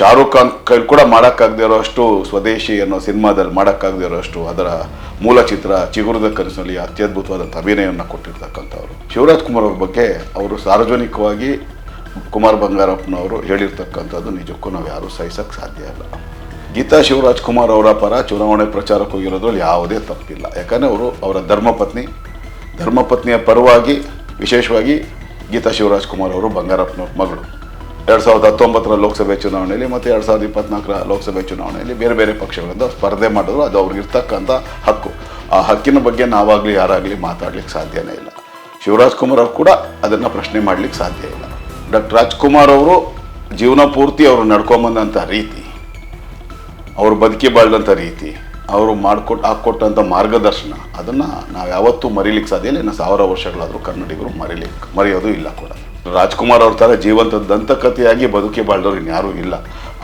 ಶಾರುಖ್ ಖಾನ್ ಕೈಲಿ ಕೂಡ ಮಾಡೋಕ್ಕಾಗದೇ ಇರೋಷ್ಟು ಸ್ವದೇಶಿ ಅನ್ನೋ ಸಿನಿಮಾದಲ್ಲಿ ಮಾಡೋಕ್ಕಾಗದೇ ಇರೋಷ್ಟು ಅದರ ಮೂಲ ಚಿತ್ರ ಚಿಗುರದ ಕನಸಿನಲ್ಲಿ ಅತ್ಯದ್ಭುತವಾದಂಥ ಅಭಿನಯವನ್ನು ಕೊಟ್ಟಿರ್ತಕ್ಕಂಥವ್ರು. ಶಿವರಾಜ್ ಕುಮಾರ್ ಅವ್ರ ಬಗ್ಗೆ ಅವರು ಸಾರ್ವಜನಿಕವಾಗಿ ಕುಮಾರ್ ಬಂಗಾರಪ್ಪನವರು ಹೇಳಿರ್ತಕ್ಕಂಥದ್ದು ನಿಜಕ್ಕೂ ನಾವು ಯಾರೂ ಸಹಿಸೋಕ್ಕೆ ಸಾಧ್ಯ ಇಲ್ಲ. ಗೀತಾ ಶಿವರಾಜ್ ಕುಮಾರ್ ಅವರ ಪರ ಚುನಾವಣೆ ಪ್ರಚಾರಕ್ಕೆ ಹೋಗಿರೋದ್ರಲ್ಲಿ ಯಾವುದೇ ತಪ್ಪಿಲ್ಲ. ಯಾಕಂದರೆ ಅವರು ಅವರ ಧರ್ಮಪತ್ನಿ, ಧರ್ಮಪತ್ನಿಯ ಪರವಾಗಿ ವಿಶೇಷವಾಗಿ ಗೀತಾ ಶಿವರಾಜ್ ಕುಮಾರ್ ಅವರು ಬಂಗಾರಪ್ಪನವ್ರ ಮಗಳು. ಎರಡು ಸಾವಿರದ ಹತ್ತೊಂಬತ್ತರ ಲೋಕಸಭೆ ಚುನಾವಣೆಯಲ್ಲಿ ಮತ್ತು ಎರಡು ಸಾವಿರದ ಇಪ್ಪತ್ನಾಲ್ಕರ ಲೋಕಸಭೆ ಚುನಾವಣೆಯಲ್ಲಿ ಬೇರೆ ಬೇರೆ ಪಕ್ಷಗಳಿಂದ ಸ್ಪರ್ಧೆ ಮಾಡಿದ್ರು. ಅದು ಅವ್ರಿಗೆ ಇರ್ತಕ್ಕಂಥ ಹಕ್ಕು. ಆ ಹಕ್ಕಿನ ಬಗ್ಗೆ ನಾವಾಗಲಿ ಯಾರಾಗಲಿ ಮಾತಾಡ್ಲಿಕ್ಕೆ ಸಾಧ್ಯನೇ ಇಲ್ಲ. ಶಿವರಾಜ್ ಕುಮಾರ್ ಅವರು ಕೂಡ ಅದನ್ನು ಪ್ರಶ್ನೆ ಮಾಡಲಿಕ್ಕೆ ಸಾಧ್ಯ ಇಲ್ಲ. ಡಾಕ್ಟರ್ ರಾಜ್ಕುಮಾರ್ ಅವರು ಜೀವನ ಪೂರ್ತಿ ಅವರು ನಡ್ಕೊಂಬಂದಂಥ ರೀತಿ, ಅವರು ಬದುಕಿ ಬಾಳ್ದಂಥ ರೀತಿ, ಅವರು ಮಾಡಿಕೊಟ್ಟು ಹಾಕ್ಕೊಟ್ಟಂಥ ಮಾರ್ಗದರ್ಶನ, ಅದನ್ನು ನಾವು ಯಾವತ್ತೂ ಮರೀಲಿಕ್ಕೆ ಸಾಧ್ಯ ಇಲ್ಲ. ಇನ್ನು ಸಾವಿರ ವರ್ಷಗಳಾದರೂ ಕನ್ನಡಿಗರು ಮರೀಲಿಕ್ಕೆ ಮರೆಯೋದು ಇಲ್ಲ ಕೂಡ. ರಾಜ್ಕುಮಾರ್ ಅವ್ರ ಥರ ಜೀವಂತ ದಂತಕಥೆಯಾಗಿ ಬದುಕಿ ಬಾಳ್ದವ್ರು ಇನ್ಯಾರೂ ಇಲ್ಲ.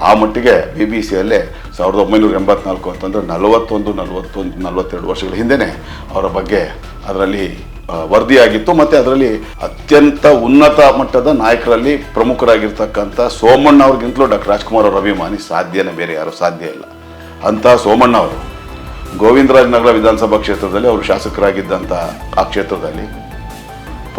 ಆ ಮಟ್ಟಿಗೆ ಬಿ ಬಿ ಸಿಯಲ್ಲೇ ಸಾವಿರದ ಒಂಬೈನೂರ ಎಂಬತ್ನಾಲ್ಕು ಅಂತಂದರೆ ನಲವತ್ತೊಂದು ನಲವತ್ತೊಂದು, ನಲವತ್ತೆರಡು ವರ್ಷಗಳ ಹಿಂದೆಯೇ ಅವರ ಬಗ್ಗೆ ಅದರಲ್ಲಿ ವರದಿಯಾಗಿತ್ತು ಮತ್ತು ಅದರಲ್ಲಿ ಅತ್ಯಂತ ಉನ್ನತ ಮಟ್ಟದ ನಾಯಕರಲ್ಲಿ ಪ್ರಮುಖರಾಗಿರ್ತಕ್ಕಂಥ ಸೋಮಣ್ಣ ಅವ್ರಿಗಿಂತಲೂ ಡಾಕ್ಟರ್ ರಾಜ್ಕುಮಾರ್ ಅವರ ಅಭಿಮಾನಿ ಸಾಧ್ಯನೇ ಬೇರೆ ಯಾರು ಸಾಧ್ಯ ಇಲ್ಲ. ಅಂತಹ ಸೋಮಣ್ಣ ಅವರು ಗೋವಿಂದರಾಜನಗರ ವಿಧಾನಸಭಾ ಕ್ಷೇತ್ರದಲ್ಲಿ ಅವರು ಶಾಸಕರಾಗಿದ್ದಂಥ ಆ ಕ್ಷೇತ್ರದಲ್ಲಿ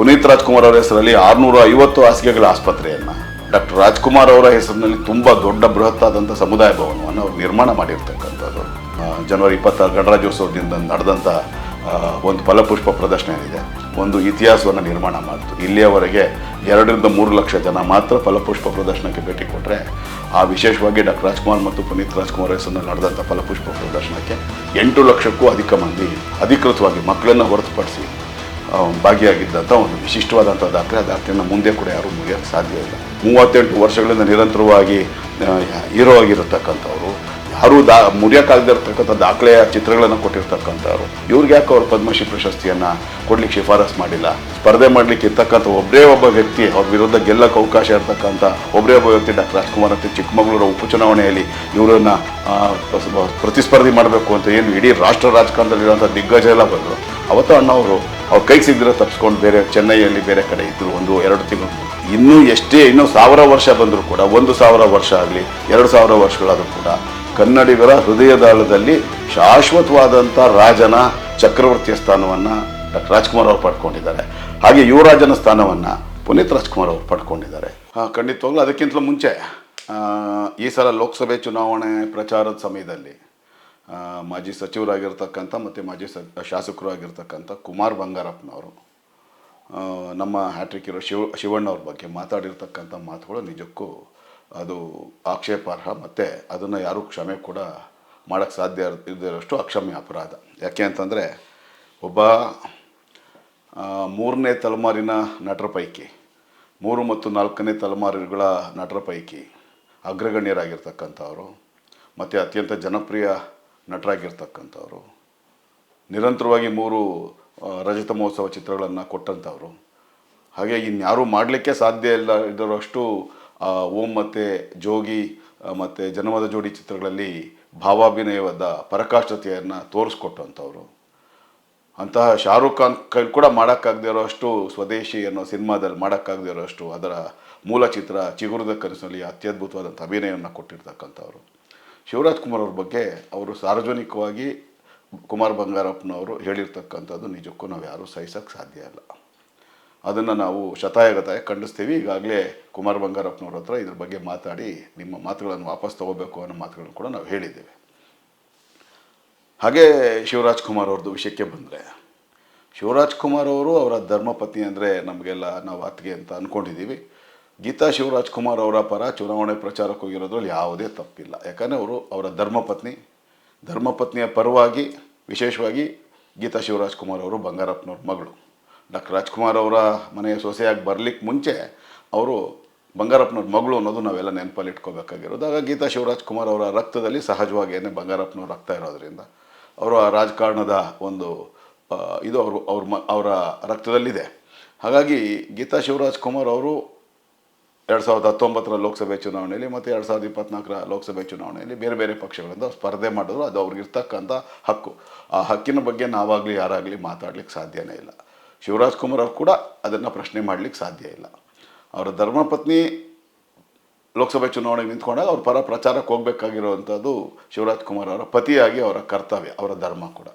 ಪುನೀತ್ ರಾಜ್ಕುಮಾರ್ ಅವರ ಹೆಸರಲ್ಲಿ ಆರುನೂರ ಐವತ್ತು ಹಾಸಿಗೆಗಳ ಆಸ್ಪತ್ರೆಯನ್ನು ಡಾಕ್ಟರ್ ರಾಜ್ಕುಮಾರ್ ಅವರ ಹೆಸರಿನಲ್ಲಿ ತುಂಬ ದೊಡ್ಡ ಬೃಹತ್ತಾದಂಥ ಸಮುದಾಯ ಭವನವನ್ನು ಅವರು ನಿರ್ಮಾಣ ಮಾಡಿರ್ತಕ್ಕಂಥದ್ದು. ಜನವರಿ ಇಪ್ಪತ್ತಾರು ಗಣರಾಜ್ಯೋತ್ಸವದಿಂದ ನಡೆದಂಥ ಒಂದು ಫಲಪುಷ್ಪ ಪ್ರದರ್ಶನ ಏನಿದೆ ಒಂದು ಇತಿಹಾಸವನ್ನು ನಿರ್ಮಾಣ ಮಾಡಿತು. ಇಲ್ಲಿಯವರೆಗೆ ಎರಡರಿಂದ ಮೂರು ಲಕ್ಷ ಜನ ಮಾತ್ರ ಫಲಪುಷ್ಪ ಪ್ರದರ್ಶನಕ್ಕೆ ಭೇಟಿ ಕೊಟ್ಟರೆ ಆ ವಿಶೇಷವಾಗಿ ಡಾಕ್ಟರ್ ರಾಜ್ಕುಮಾರ್ ಮತ್ತು ಪುನೀತ್ ರಾಜ್ಕುಮಾರ್ ಹೆಸರಿನಲ್ಲಿ ನಡೆದಂಥ ಫಲಪುಷ್ಪ ಪ್ರದರ್ಶನಕ್ಕೆ ಎಂಟು ಲಕ್ಷಕ್ಕೂ ಅಧಿಕ ಮಂದಿ ಅಧಿಕೃತವಾಗಿ ಮಕ್ಕಳನ್ನು ಹೊರತುಪಡಿಸಿ ಭಾಗಿಯಾಗಿದ್ದಂಥ ಒಂದು ವಿಶಿಷ್ಟವಾದಂಥ ದಾಖಲೆ. ಆ ದಾಖಲೆಯನ್ನು ಮುಂದೆ ಕೂಡ ಯಾರೂ ಮುಗಿಯೋಕ್ಕೆ ಸಾಧ್ಯ ಇಲ್ಲ. ಮೂವತ್ತೆಂಟು ವರ್ಷಗಳಿಂದ ನಿರಂತರವಾಗಿ ಹೀರೋ ಆಗಿರತಕ್ಕಂಥವ್ರು, ಯಾರೂ ದಾ ಮುರಿಯೋಕ್ಕಾಗದಿರ್ತಕ್ಕಂಥ ದಾಖಲೆಯ ಚಿತ್ರಗಳನ್ನು ಕೊಟ್ಟಿರ್ತಕ್ಕಂಥವ್ರು, ಇವ್ರಿಗೆ ಯಾಕೆ ಅವರು ಪದ್ಮಶ್ರೀ ಪ್ರಶಸ್ತಿಯನ್ನು ಕೊಡ್ಲಿಕ್ಕೆ ಶಿಫಾರಸ್ ಮಾಡಿಲ್ಲ? ಸ್ಪರ್ಧೆ ಮಾಡಲಿಕ್ಕೆ ಇರ್ತಕ್ಕಂಥ ಒಬ್ಬರೇ ಒಬ್ಬ ವ್ಯಕ್ತಿ, ಅವ್ರ ವಿರುದ್ಧ ಗೆಲ್ಲಕ್ಕೆ ಅವಕಾಶ ಇರತಕ್ಕಂಥ ಒಬ್ಬರೇ ಒಬ್ಬ ವ್ಯಕ್ತಿ ಡಾಕ್ಟರ್ ರಾಜ್ಕುಮಾರ್ ಅಂತ ಚಿಕ್ಕಮಗಳೂರು ಉಪಚುನಾವಣೆಯಲ್ಲಿ ಇವರನ್ನು ಪ್ರತಿಸ್ಪರ್ಧಿ ಮಾಡಬೇಕು ಅಂತ ಏನು ಇಡೀ ರಾಷ್ಟ್ರ ರಾಜಕಾರಣದಲ್ಲಿರುವಂಥ ದಿಗ್ಗಜ ಎಲ್ಲ ಬಂದರು. ಅವತ್ತು ಅಣ್ಣವರು ಅವ್ರ ಕೈ ಸಿಗದಿರೋ ತಪ್ಪಿಸ್ಕೊಂಡು ಬೇರೆ ಚೆನ್ನೈಯಲ್ಲಿ ಬೇರೆ ಕಡೆ ಇದ್ದರು ಒಂದು ಎರಡು ತಿಂಗಳು. ಇನ್ನೂ ಎಷ್ಟೇ, ಇನ್ನೂ ಸಾವಿರ ವರ್ಷ ಬಂದರೂ ಕೂಡ, ಒಂದು ಸಾವಿರ ವರ್ಷ ಆಗಲಿ, ಎರಡು ಸಾವಿರ ವರ್ಷಗಳಾದರೂ ಕೂಡ, ಕನ್ನಡಿಗರ ಹೃದಯದಾಳದಲ್ಲಿ ಶಾಶ್ವತವಾದಂಥ ರಾಜನ ಚಕ್ರವರ್ತಿಯ ಸ್ಥಾನವನ್ನು ಡಾಕ್ಟರ್ ರಾಜ್ಕುಮಾರ್ ಅವರು ಪಡ್ಕೊಂಡಿದ್ದಾರೆ. ಹಾಗೆ ಯುವರಾಜನ ಸ್ಥಾನವನ್ನು ಪುನೀತ್ ರಾಜ್ಕುಮಾರ್ ಅವರು ಪಡ್ಕೊಂಡಿದ್ದಾರೆ. ಹಾಂ, ಖಂಡಿತವಾಗ್ಲೂ ಅದಕ್ಕಿಂತಲೂ ಮುಂಚೆ ಈ ಸಲ ಲೋಕಸಭೆ ಚುನಾವಣೆ ಪ್ರಚಾರದ ಸಮಯದಲ್ಲಿ ಮಾಜಿ ಸಚಿವರಾಗಿರ್ತಕ್ಕಂಥ ಮತ್ತು ಮಾಜಿ ಸ ಶಾಸಕರು ಆಗಿರ್ತಕ್ಕಂಥ ಕುಮಾರ್ ಬಂಗಾರಪ್ಪನವರು ನಮ್ಮ ಹ್ಯಾಟ್ರಿಕ್ ಇರೋ ಶಿವ, ಶಿವಣ್ಣವ್ರ ಬಗ್ಗೆ ಮಾತಾಡಿರ್ತಕ್ಕಂಥ ಮಾತುಗಳು ನಿಜಕ್ಕೂ ಅದು ಆಕ್ಷೇಪಾರ್ಹ, ಮತ್ತು ಅದನ್ನು ಯಾರೂ ಕ್ಷಮೆ ಕೂಡ ಮಾಡೋಕ್ಕೆ ಸಾಧ್ಯ ಇರದಿರೋಷ್ಟು ಅಕ್ಷಮ್ಯ ಅಪರಾಧ. ಯಾಕೆ ಅಂತಂದರೆ ಒಬ್ಬ ಮೂರನೇ ತಲೆಮಾರಿನ ನಟರ ಪೈಕಿ, ಮೂರು ಮತ್ತು ನಾಲ್ಕನೇ ತಲೆಮಾರುಗಳ ನಟರ ಪೈಕಿ ಅಗ್ರಗಣ್ಯರಾಗಿರ್ತಕ್ಕಂಥವರು, ಮತ್ತು ಅತ್ಯಂತ ಜನಪ್ರಿಯ ನಟರಾಗಿರ್ತಕ್ಕಂಥವ್ರು. ನಿರಂತರವಾಗಿ ಮೂರು ರಜತ ಮಹೋತ್ಸವ ಚಿತ್ರಗಳನ್ನು ಕೊಟ್ಟಂಥವ್ರು. ಹಾಗೆ ಇನ್ಯಾರೂ ಮಾಡಲಿಕ್ಕೆ ಸಾಧ್ಯ ಇಲ್ಲ ಇದರಷ್ಟು ಓಂ ಮತ್ತು ಜೋಗಿ ಮತ್ತು ಜನಮದ ಜೋಡಿ ಚಿತ್ರಗಳಲ್ಲಿ ಭಾವಾಭಿನಯವಾದ ಪರಕಾಷ್ಠತೆಯನ್ನು ತೋರಿಸ್ಕೊಟ್ಟಂಥವ್ರು. ಅಂತಹ ಶಾರುಖ್ ಖಾನ್ ಕೈ ಕೂಡ ಮಾಡೋಕ್ಕಾಗದೇ ಇರೋಷ್ಟು ಸ್ವದೇಶಿ ಅನ್ನೋ ಸಿನಿಮಾದಲ್ಲಿ ಮಾಡೋಕ್ಕಾಗದೇ ಇರೋಷ್ಟು ಅದರ ಮೂಲ ಚಿತ್ರ ಚಿಗುರದ ಕನಸಿನಲ್ಲಿ ಅತ್ಯದ್ಭುತವಾದಂಥ ಅಭಿನಯವನ್ನು ಕೊಟ್ಟಿರ್ತಕ್ಕಂಥವ್ರು. ಶಿವರಾಜ್ ಕುಮಾರ್ ಅವ್ರ ಬಗ್ಗೆ ಅವರು ಸಾರ್ವಜನಿಕವಾಗಿ ಕುಮಾರ್ ಬಂಗಾರಪ್ಪನವರು ಹೇಳಿರ್ತಕ್ಕಂಥದ್ದು ನಿಜಕ್ಕೂ ನಾವು ಯಾರೂ ಸಹಿಸೋಕ್ಕೆ ಸಾಧ್ಯ ಇಲ್ಲ. ಅದನ್ನು ನಾವು ಶತಾಯಗತಾಯ ಖಂಡಿಸ್ತೀವಿ. ಈಗಾಗಲೇ ಕುಮಾರ್ ಬಂಗಾರಪ್ಪನವ್ರ ಹತ್ರ ಇದ್ರ ಬಗ್ಗೆ ಮಾತಾಡಿ ನಿಮ್ಮ ಮಾತುಗಳನ್ನು ವಾಪಸ್ ತಗೋಬೇಕು ಅನ್ನೋ ಮಾತುಗಳನ್ನು ಕೂಡ ನಾವು ಹೇಳಿದ್ದೇವೆ. ಹಾಗೆ ಶಿವರಾಜ್ ಕುಮಾರ್ ಅವ್ರದ್ದು ವಿಷಯಕ್ಕೆ ಬಂದರೆ, ಶಿವರಾಜ್ ಕುಮಾರ್ ಅವರು ಅವರ ಧರ್ಮಪತಿ ಅಂದರೆ ನಮಗೆಲ್ಲ ನಾವು ಅತ್ತಿಗೆ ಅಂತ ಅಂದ್ಕೊಂಡಿದ್ದೀವಿ ಗೀತಾ ಶಿವರಾಜ್ ಕುಮಾರ್ ಅವರ ಪರ ಚುನಾವಣೆ ಪ್ರಚಾರಕ್ಕೋಗಿರೋದ್ರಲ್ಲಿ ಯಾವುದೇ ತಪ್ಪಿಲ್ಲ. ಯಾಕಂದರೆ ಅವರು ಅವರ ಧರ್ಮಪತ್ನಿ, ಧರ್ಮಪತ್ನಿಯ ಪರವಾಗಿ ವಿಶೇಷವಾಗಿ ಗೀತಾ ಶಿವರಾಜ್ ಕುಮಾರ್ ಅವರು ಬಂಗಾರಪ್ಪನವ್ರ ಮಗಳು. ಡಾಕ್ಟರ್ ರಾಜ್ಕುಮಾರ್ ಅವರ ಮನೆಯ ಸೊಸೆಯಾಗಿ ಬರಲಿಕ್ಕೆ ಮುಂಚೆ ಅವರು ಬಂಗಾರಪ್ಪನವ್ರ ಮಗಳು ಅನ್ನೋದು ನಾವೆಲ್ಲ ನೆನಪಲ್ಲಿ ಇಟ್ಕೋಬೇಕಾಗಿರೋದು. ಆಗ ಗೀತಾ ಶಿವರಾಜ್ ಕುಮಾರ್ ಅವರ ರಕ್ತದಲ್ಲಿ ಸಹಜವಾಗಿಯೇ ಬಂಗಾರಪ್ಪನವ್ರ ರಕ್ತ ಇರೋದ್ರಿಂದ ಅವರ ರಾಜಕಾರಣದ ಒಂದು ಇದು ಅವರು, ಅವ್ರ ಮ, ಅವರ ರಕ್ತದಲ್ಲಿದೆ. ಹಾಗಾಗಿ ಗೀತಾ ಶಿವರಾಜ್ ಕುಮಾರ್ ಅವರು ಎರಡು ಸಾವಿರದ ಹತ್ತೊಂಬತ್ತರ ಲೋಕಸಭೆ ಚುನಾವಣೆಯಲ್ಲಿ ಮತ್ತು ಎರಡು ಸಾವಿರದ ಇಪ್ಪತ್ನಾಲ್ಕರ ಲೋಕಸಭೆ ಚುನಾವಣೆಯಲ್ಲಿ ಬೇರೆ ಬೇರೆ ಪಕ್ಷಗಳಿಂದ ಸ್ಪರ್ಧೆ ಮಾಡಿದ್ರು. ಅದು ಅವ್ರಿಗಿರ್ತಕ್ಕಂಥ ಹಕ್ಕು. ಆ ಹಕ್ಕಿನ ಬಗ್ಗೆ ನಾವಾಗಲಿ ಯಾರಾಗಲಿ ಮಾತಾಡ್ಲಿಕ್ಕೆ ಸಾಧ್ಯನೇ ಇಲ್ಲ. ಶಿವರಾಜ್ ಕುಮಾರ್ ಅವರು ಕೂಡ ಅದನ್ನು ಪ್ರಶ್ನೆ ಮಾಡಲಿಕ್ಕೆ ಸಾಧ್ಯ ಇಲ್ಲ. ಅವರ ಧರ್ಮಪತ್ನಿ ಲೋಕಸಭೆ ಚುನಾವಣೆಗೆ ನಿಂತ್ಕೊಂಡಾಗ ಅವ್ರ ಪರ ಪ್ರಚಾರಕ್ಕೆ ಹೋಗಬೇಕಾಗಿರುವಂಥದ್ದು ಶಿವರಾಜ್ ಕುಮಾರ್ ಅವರ ಪತಿಯಾಗಿ ಅವರ ಕರ್ತವ್ಯ, ಅವರ ಧರ್ಮ ಕೂಡ.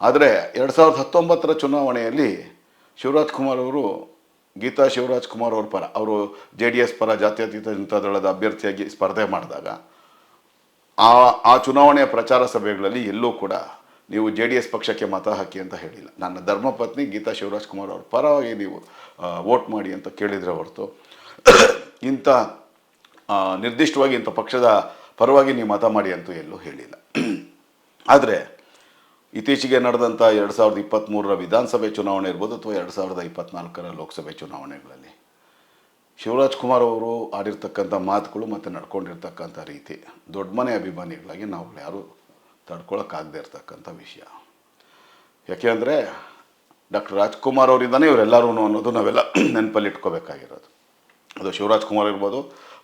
ಆದರೆ ಎರಡು ಸಾವಿರದ ಹತ್ತೊಂಬತ್ತರ ಚುನಾವಣೆಯಲ್ಲಿ ಶಿವರಾಜ್ ಕುಮಾರ್ ಅವರು ಗೀತಾ ಶಿವರಾಜ್ ಕುಮಾರ್ ಅವ್ರ ಪರ, ಅವರು ಜೆ ಡಿ ಎಸ್ ಪರ, ಜಾತ್ಯತೀತ ಜನತಾ ಅಭ್ಯರ್ಥಿಯಾಗಿ ಸ್ಪರ್ಧೆ ಮಾಡಿದಾಗ, ಆ ಆ ಚುನಾವಣೆಯ ಪ್ರಚಾರ ಸಭೆಗಳಲ್ಲಿ ಎಲ್ಲೂ ಕೂಡ ನೀವು ಜೆ ಡಿ ಎಸ್ ಪಕ್ಷಕ್ಕೆ ಮತ ಹಾಕಿ ಅಂತ ಹೇಳಿಲ್ಲ. ನನ್ನ ಧರ್ಮಪತ್ನಿ ಗೀತಾ ಶಿವರಾಜ್ ಕುಮಾರ್ ಅವ್ರ ಪರವಾಗಿ ನೀವು ವೋಟ್ ಮಾಡಿ ಅಂತ ಕೇಳಿದರೆ ಹೊರತು, ಇಂಥ ನಿರ್ದಿಷ್ಟವಾಗಿ ಇಂಥ ಪಕ್ಷದ ಪರವಾಗಿ ನೀವು ಮತ ಮಾಡಿ ಅಂತೂ ಎಲ್ಲೂ ಹೇಳಿಲ್ಲ. ಆದರೆ ಇತ್ತೀಚೆಗೆ ನಡೆದಂಥ ಎರಡು ಸಾವಿರದ ಇಪ್ಪತ್ತ್ಮೂರರ ವಿಧಾನಸಭೆ ಚುನಾವಣೆ ಇರ್ಬೋದು ಅಥವಾ ಎರಡು ಸಾವಿರದ ಇಪ್ಪತ್ತ್ನಾಲ್ಕರ ಲೋಕಸಭೆ ಚುನಾವಣೆಗಳಲ್ಲಿ. ಶಿವರಾಜ್ ಕುಮಾರ್ ಅವರು ಆಡಿರ್ತಕ್ಕಂಥ ಮಾತುಗಳು ಮತ್ತು ನಡ್ಕೊಂಡಿರ್ತಕ್ಕಂಥ ರೀತಿ, ದೊಡ್ಡ ಮನೆ ಅಭಿಮಾನಿಗಳಾಗಿ ನಾವು ಯಾರೂ ತಡ್ಕೊಳಕ್ಕಾಗದೇ ಇರ್ತಕ್ಕಂಥ ವಿಷಯ. ಯಾಕೆಂದರೆ ಡಾಕ್ಟರ್ ರಾಜ್ಕುಮಾರ್ ಅವರಿಂದನೇ ಇವರೆಲ್ಲರೂ ಅನ್ನೋದು ನಾವೆಲ್ಲ ನೆನಪಲ್ಲಿ ಇಟ್ಕೋಬೇಕಾಗಿರೋದು. ಅದು ಶಿವರಾಜ್ ಕುಮಾರ್ ಇರ್ಬೋದು,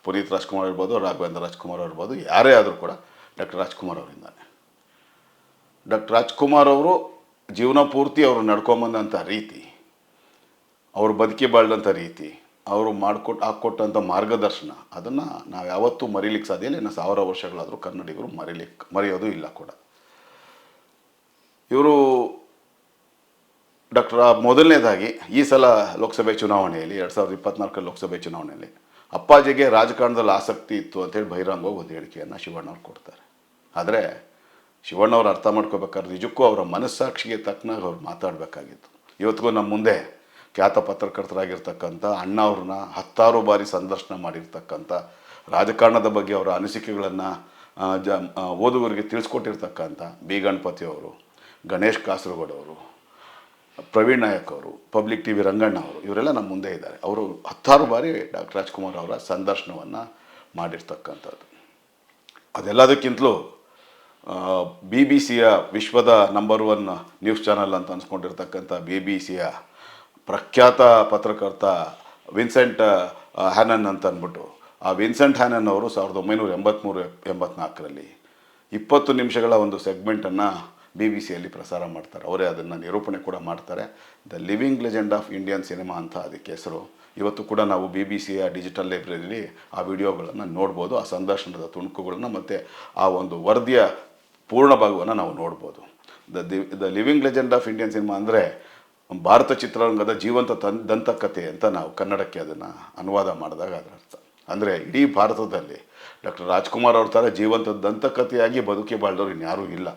ಪುನೀತ್ ರಾಜ್ಕುಮಾರ್ ಇರ್ಬೋದು, ರಾಘವೇಂದ್ರ ರಾಜ್ಕುಮಾರ್ ಇರ್ಬೋದು, ಯಾರೇ ಆದರೂ ಕೂಡ ಡಾಕ್ಟರ್ ರಾಜ್ಕುಮಾರ್ ಅವರಿಂದಾನೆ. ಡಾಕ್ಟರ್ ರಾಜ್ಕುಮಾರ್ ಅವರು ಜೀವನ ಪೂರ್ತಿ ಅವರು ನಡ್ಕೊಂಬಂದಂಥ ರೀತಿ, ಅವರು ಬದುಕಿ ಬಾಳ್ದಂಥ ರೀತಿ, ಅವರು ಮಾಡಿಕೊಟ್ಟು ಹಾಕ್ಕೊಟ್ಟಂಥ ಮಾರ್ಗದರ್ಶನ, ಅದನ್ನು ನಾವು ಯಾವತ್ತೂ ಮರೀಲಿಕ್ಕೆ ಸಾಧ್ಯ ಇಲ್ಲ, ಇನ್ನು ಸಾವಿರ ವರ್ಷಗಳಾದರೂ ಕನ್ನಡಿಗರು ಮರೀಲಿಕ್ಕೆ ಮರೆಯೋದು ಇಲ್ಲ ಕೂಡ. ಇವರು ಡಾಕ್ಟರ್ ಮೊದಲನೇದಾಗಿ ಈ ಸಲ ಲೋಕಸಭೆ ಚುನಾವಣೆಯಲ್ಲಿ, ಎರಡು ಸಾವಿರದ ಇಪ್ಪತ್ನಾಲ್ಕರ ಲೋಕಸಭೆ ಚುನಾವಣೆಯಲ್ಲಿ ಅಪ್ಪಾಜಿಗೆ ರಾಜಕಾರಣದಲ್ಲಿ ಆಸಕ್ತಿ ಇತ್ತು ಅಂತೇಳಿ ಬಹಿರಂಗವಾಗಿ ಒಂದು ಹೇಳಿಕೆಯನ್ನು ಶಿವಣ್ಣವ್ರು ಕೊಡ್ತಾರೆ. ಆದರೆ ಶಿವಣ್ಣವ್ರು ಅರ್ಥ ಮಾಡ್ಕೋಬೇಕಾದ್ರೆ ನಿಜಕ್ಕೂ ಅವರ ಮನಸ್ಸಾಕ್ಷಿಗೆ ತಕ್ಕನಾಗ ಅವ್ರು ಮಾತಾಡಬೇಕಾಗಿತ್ತು. ಇವತ್ತಿಗೂ ನಮ್ಮ ಮುಂದೆ ಖ್ಯಾತ ಪತ್ರಕರ್ತರಾಗಿರ್ತಕ್ಕಂಥ ಅಣ್ಣ ಅವ್ರನ್ನ ಹತ್ತಾರು ಬಾರಿ ಸಂದರ್ಶನ ಮಾಡಿರ್ತಕ್ಕಂಥ ರಾಜಕಾರಣದ ಬಗ್ಗೆ ಅವರ ಅನಿಸಿಕೆಗಳನ್ನು ಜ ಓದುಗರಿಗೆ ತಿಳಿಸ್ಕೊಟ್ಟಿರ್ತಕ್ಕಂಥ ಬಿ. ಗಣಪತಿಯವರು ಗಣೇಶ್ ಕಾಸರಗೋಡವರು ಪ್ರವೀಣ್ ನಾಯಕ್ ಅವರು, ಪಬ್ಲಿಕ್ ಟಿ ವಿ ರಂಗಣ್ಣ ಅವರು, ಇವರೆಲ್ಲ ನಮ್ಮ ಮುಂದೆ ಇದ್ದಾರೆ. ಅವರು ಹತ್ತಾರು ಬಾರಿ ಡಾಕ್ಟರ್ ರಾಜ್ಕುಮಾರ್ ಅವರ ಸಂದರ್ಶನವನ್ನು ಮಾಡಿರ್ತಕ್ಕಂಥದ್ದು. ಅದೆಲ್ಲದಕ್ಕಿಂತಲೂ ಬಿ ಬಿ ಸಿಯ ವಿಶ್ವದ ನಂಬರ್ ಒನ್ ನ್ಯೂಸ್ ಚಾನಲ್ ಅಂತ ಅನ್ಸ್ಕೊಂಡಿರ್ತಕ್ಕಂಥ ಬಿ ಬಿ ಸಿಯ ಪ್ರಖ್ಯಾತ ಪತ್ರಕರ್ತ ವಿನ್ಸೆಂಟ್ ಹ್ಯಾನನ್ ಅಂತ ಅಂದ್ಬಿಟ್ಟು ಆ ವಿನ್ಸೆಂಟ್ ಹ್ಯಾನನ್ ಅವರು ಸಾವಿರದ ಒಂಬೈನೂರ ಎಂಬತ್ತ್ಮೂರು ಎಂಬತ್ನಾಲ್ಕರಲ್ಲಿ ಇಪ್ಪತ್ತು ನಿಮಿಷಗಳ ಒಂದು ಸೆಗ್ಮೆಂಟನ್ನು ಬಿ ಬಿ ಸಿಯಲ್ಲಿ ಪ್ರಸಾರ ಮಾಡ್ತಾರೆ. ಅವರೇ ಅದನ್ನು ನಿರೂಪಣೆ ಕೂಡ ಮಾಡ್ತಾರೆ. The living legend of Indian cinema ಅಂತ ಅದಕ್ಕೆ ಹೆಸರು. ಇವತ್ತು ಕೂಡ ನಾವು ಬಿ ಬಿ ಸಿಯ ಡಿಜಿಟಲ್ ಲೈಬ್ರರಿಲಿ ಆ ವಿಡಿಯೋಗಳನ್ನು ನೋಡ್ಬೋದು, ಆ ಸಂದರ್ಶನದ ತುಣುಕುಗಳನ್ನು ಮತ್ತು ಆ ಒಂದು ವರದಿಯ ಪೂರ್ಣ ಭಾಗವನ್ನು ನಾವು ನೋಡ್ಬೋದು. The the the living legend of Indian cinema ಅಂದರೆ ಭಾರತ ಚಿತ್ರರಂಗದ ಜೀವಂತ ತನ್ ದಂತಕಥೆ ಅಂತ ನಾವು ಕನ್ನಡಕ್ಕೆ ಅದನ್ನು ಅನುವಾದ ಮಾಡಿದಾಗ ಅದರ ಅರ್ಥ. ಅಂದರೆ ಇಡೀ ಭಾರತದಲ್ಲಿ ಡಾಕ್ಟರ್ ರಾಜ್ಕುಮಾರ್ ಅವ್ರ ಥರ ಜೀವಂತ ದಂತಕಥೆಯಾಗಿ ಬದುಕಿ ಬಾಳ್ದವ್ರು ಇನ್ಯಾರೂ ಇಲ್ಲ.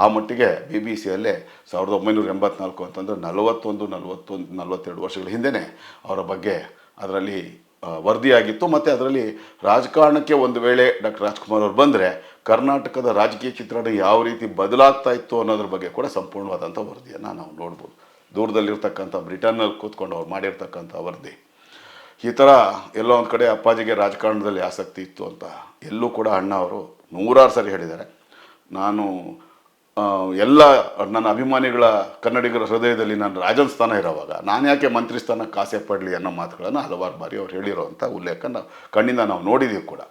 ಆ ಮಟ್ಟಿಗೆ ಬಿ ಬಿ ಸಿಯಲ್ಲೇ ಸಾವಿರದ ಒಂಬೈನೂರ ಎಂಬತ್ನಾಲ್ಕು ಅಂತಂದರೆ ನಲವತ್ತೊಂದು ನಲವತ್ತೊಂದು, ನಲವತ್ತೆರಡು ವರ್ಷಗಳ ಹಿಂದೆಯೇ ಅವರ ಬಗ್ಗೆ ಅದರಲ್ಲಿ ವರದಿಯಾಗಿತ್ತು. ಮತ್ತು ಅದರಲ್ಲಿ ರಾಜಕಾರಣಕ್ಕೆ ಒಂದು ವೇಳೆ ಡಾಕ್ಟರ್ ರಾಜ್ಕುಮಾರ್ ಅವ್ರು ಬಂದರೆ ಕರ್ನಾಟಕದ ರಾಜಕೀಯ ಚಿತ್ರಣ ಯಾವ ರೀತಿ ಬದಲಾಗ್ತಾ ಇತ್ತು ಅನ್ನೋದ್ರ ಬಗ್ಗೆ ಕೂಡ ಸಂಪೂರ್ಣವಾದಂಥ ವರದಿಯನ್ನು ನಾವು ನೋಡ್ಬೋದು. ದೂರದಲ್ಲಿರ್ತಕ್ಕಂಥ ಬ್ರಿಟನ್ನಲ್ಲಿ ಕೂತ್ಕೊಂಡು ಅವ್ರು ಮಾಡಿರ್ತಕ್ಕಂಥ ವರದಿ. ಈ ಥರ ಎಲ್ಲೋ ಒಂದು ಕಡೆ ಅಪ್ಪಾಜಿಗೆ ರಾಜಕಾರಣದಲ್ಲಿ ಆಸಕ್ತಿ ಇತ್ತು ಅಂತ ಎಲ್ಲೂ ಕೂಡ ಅಣ್ಣ ಅವರು ನೂರಾರು ಸರಿ ಹೇಳಿದ್ದಾರೆ. ನಾನು ಎಲ್ಲ ನನ್ನ ಅಭಿಮಾನಿಗಳ ಕನ್ನಡಿಗರ ಹೃದಯದಲ್ಲಿ ನಾನು ರಾಜನ ಸ್ಥಾನ ಇರೋವಾಗ ನಾನು ಯಾಕೆ ಮಂತ್ರಿ ಸ್ಥಾನಕ್ಕೆ ಆಸೆ ಪಡಲಿ ಅನ್ನೋ ಮಾತುಗಳನ್ನು ಹಲವಾರು ಬಾರಿ ಅವ್ರು ಹೇಳಿರೋವಂಥ ಉಲ್ಲೇಖ ನಾವು ಕಣ್ಣಿಂದ ನಾವು ನೋಡಿದ್ದೀವಿ ಕೂಡ.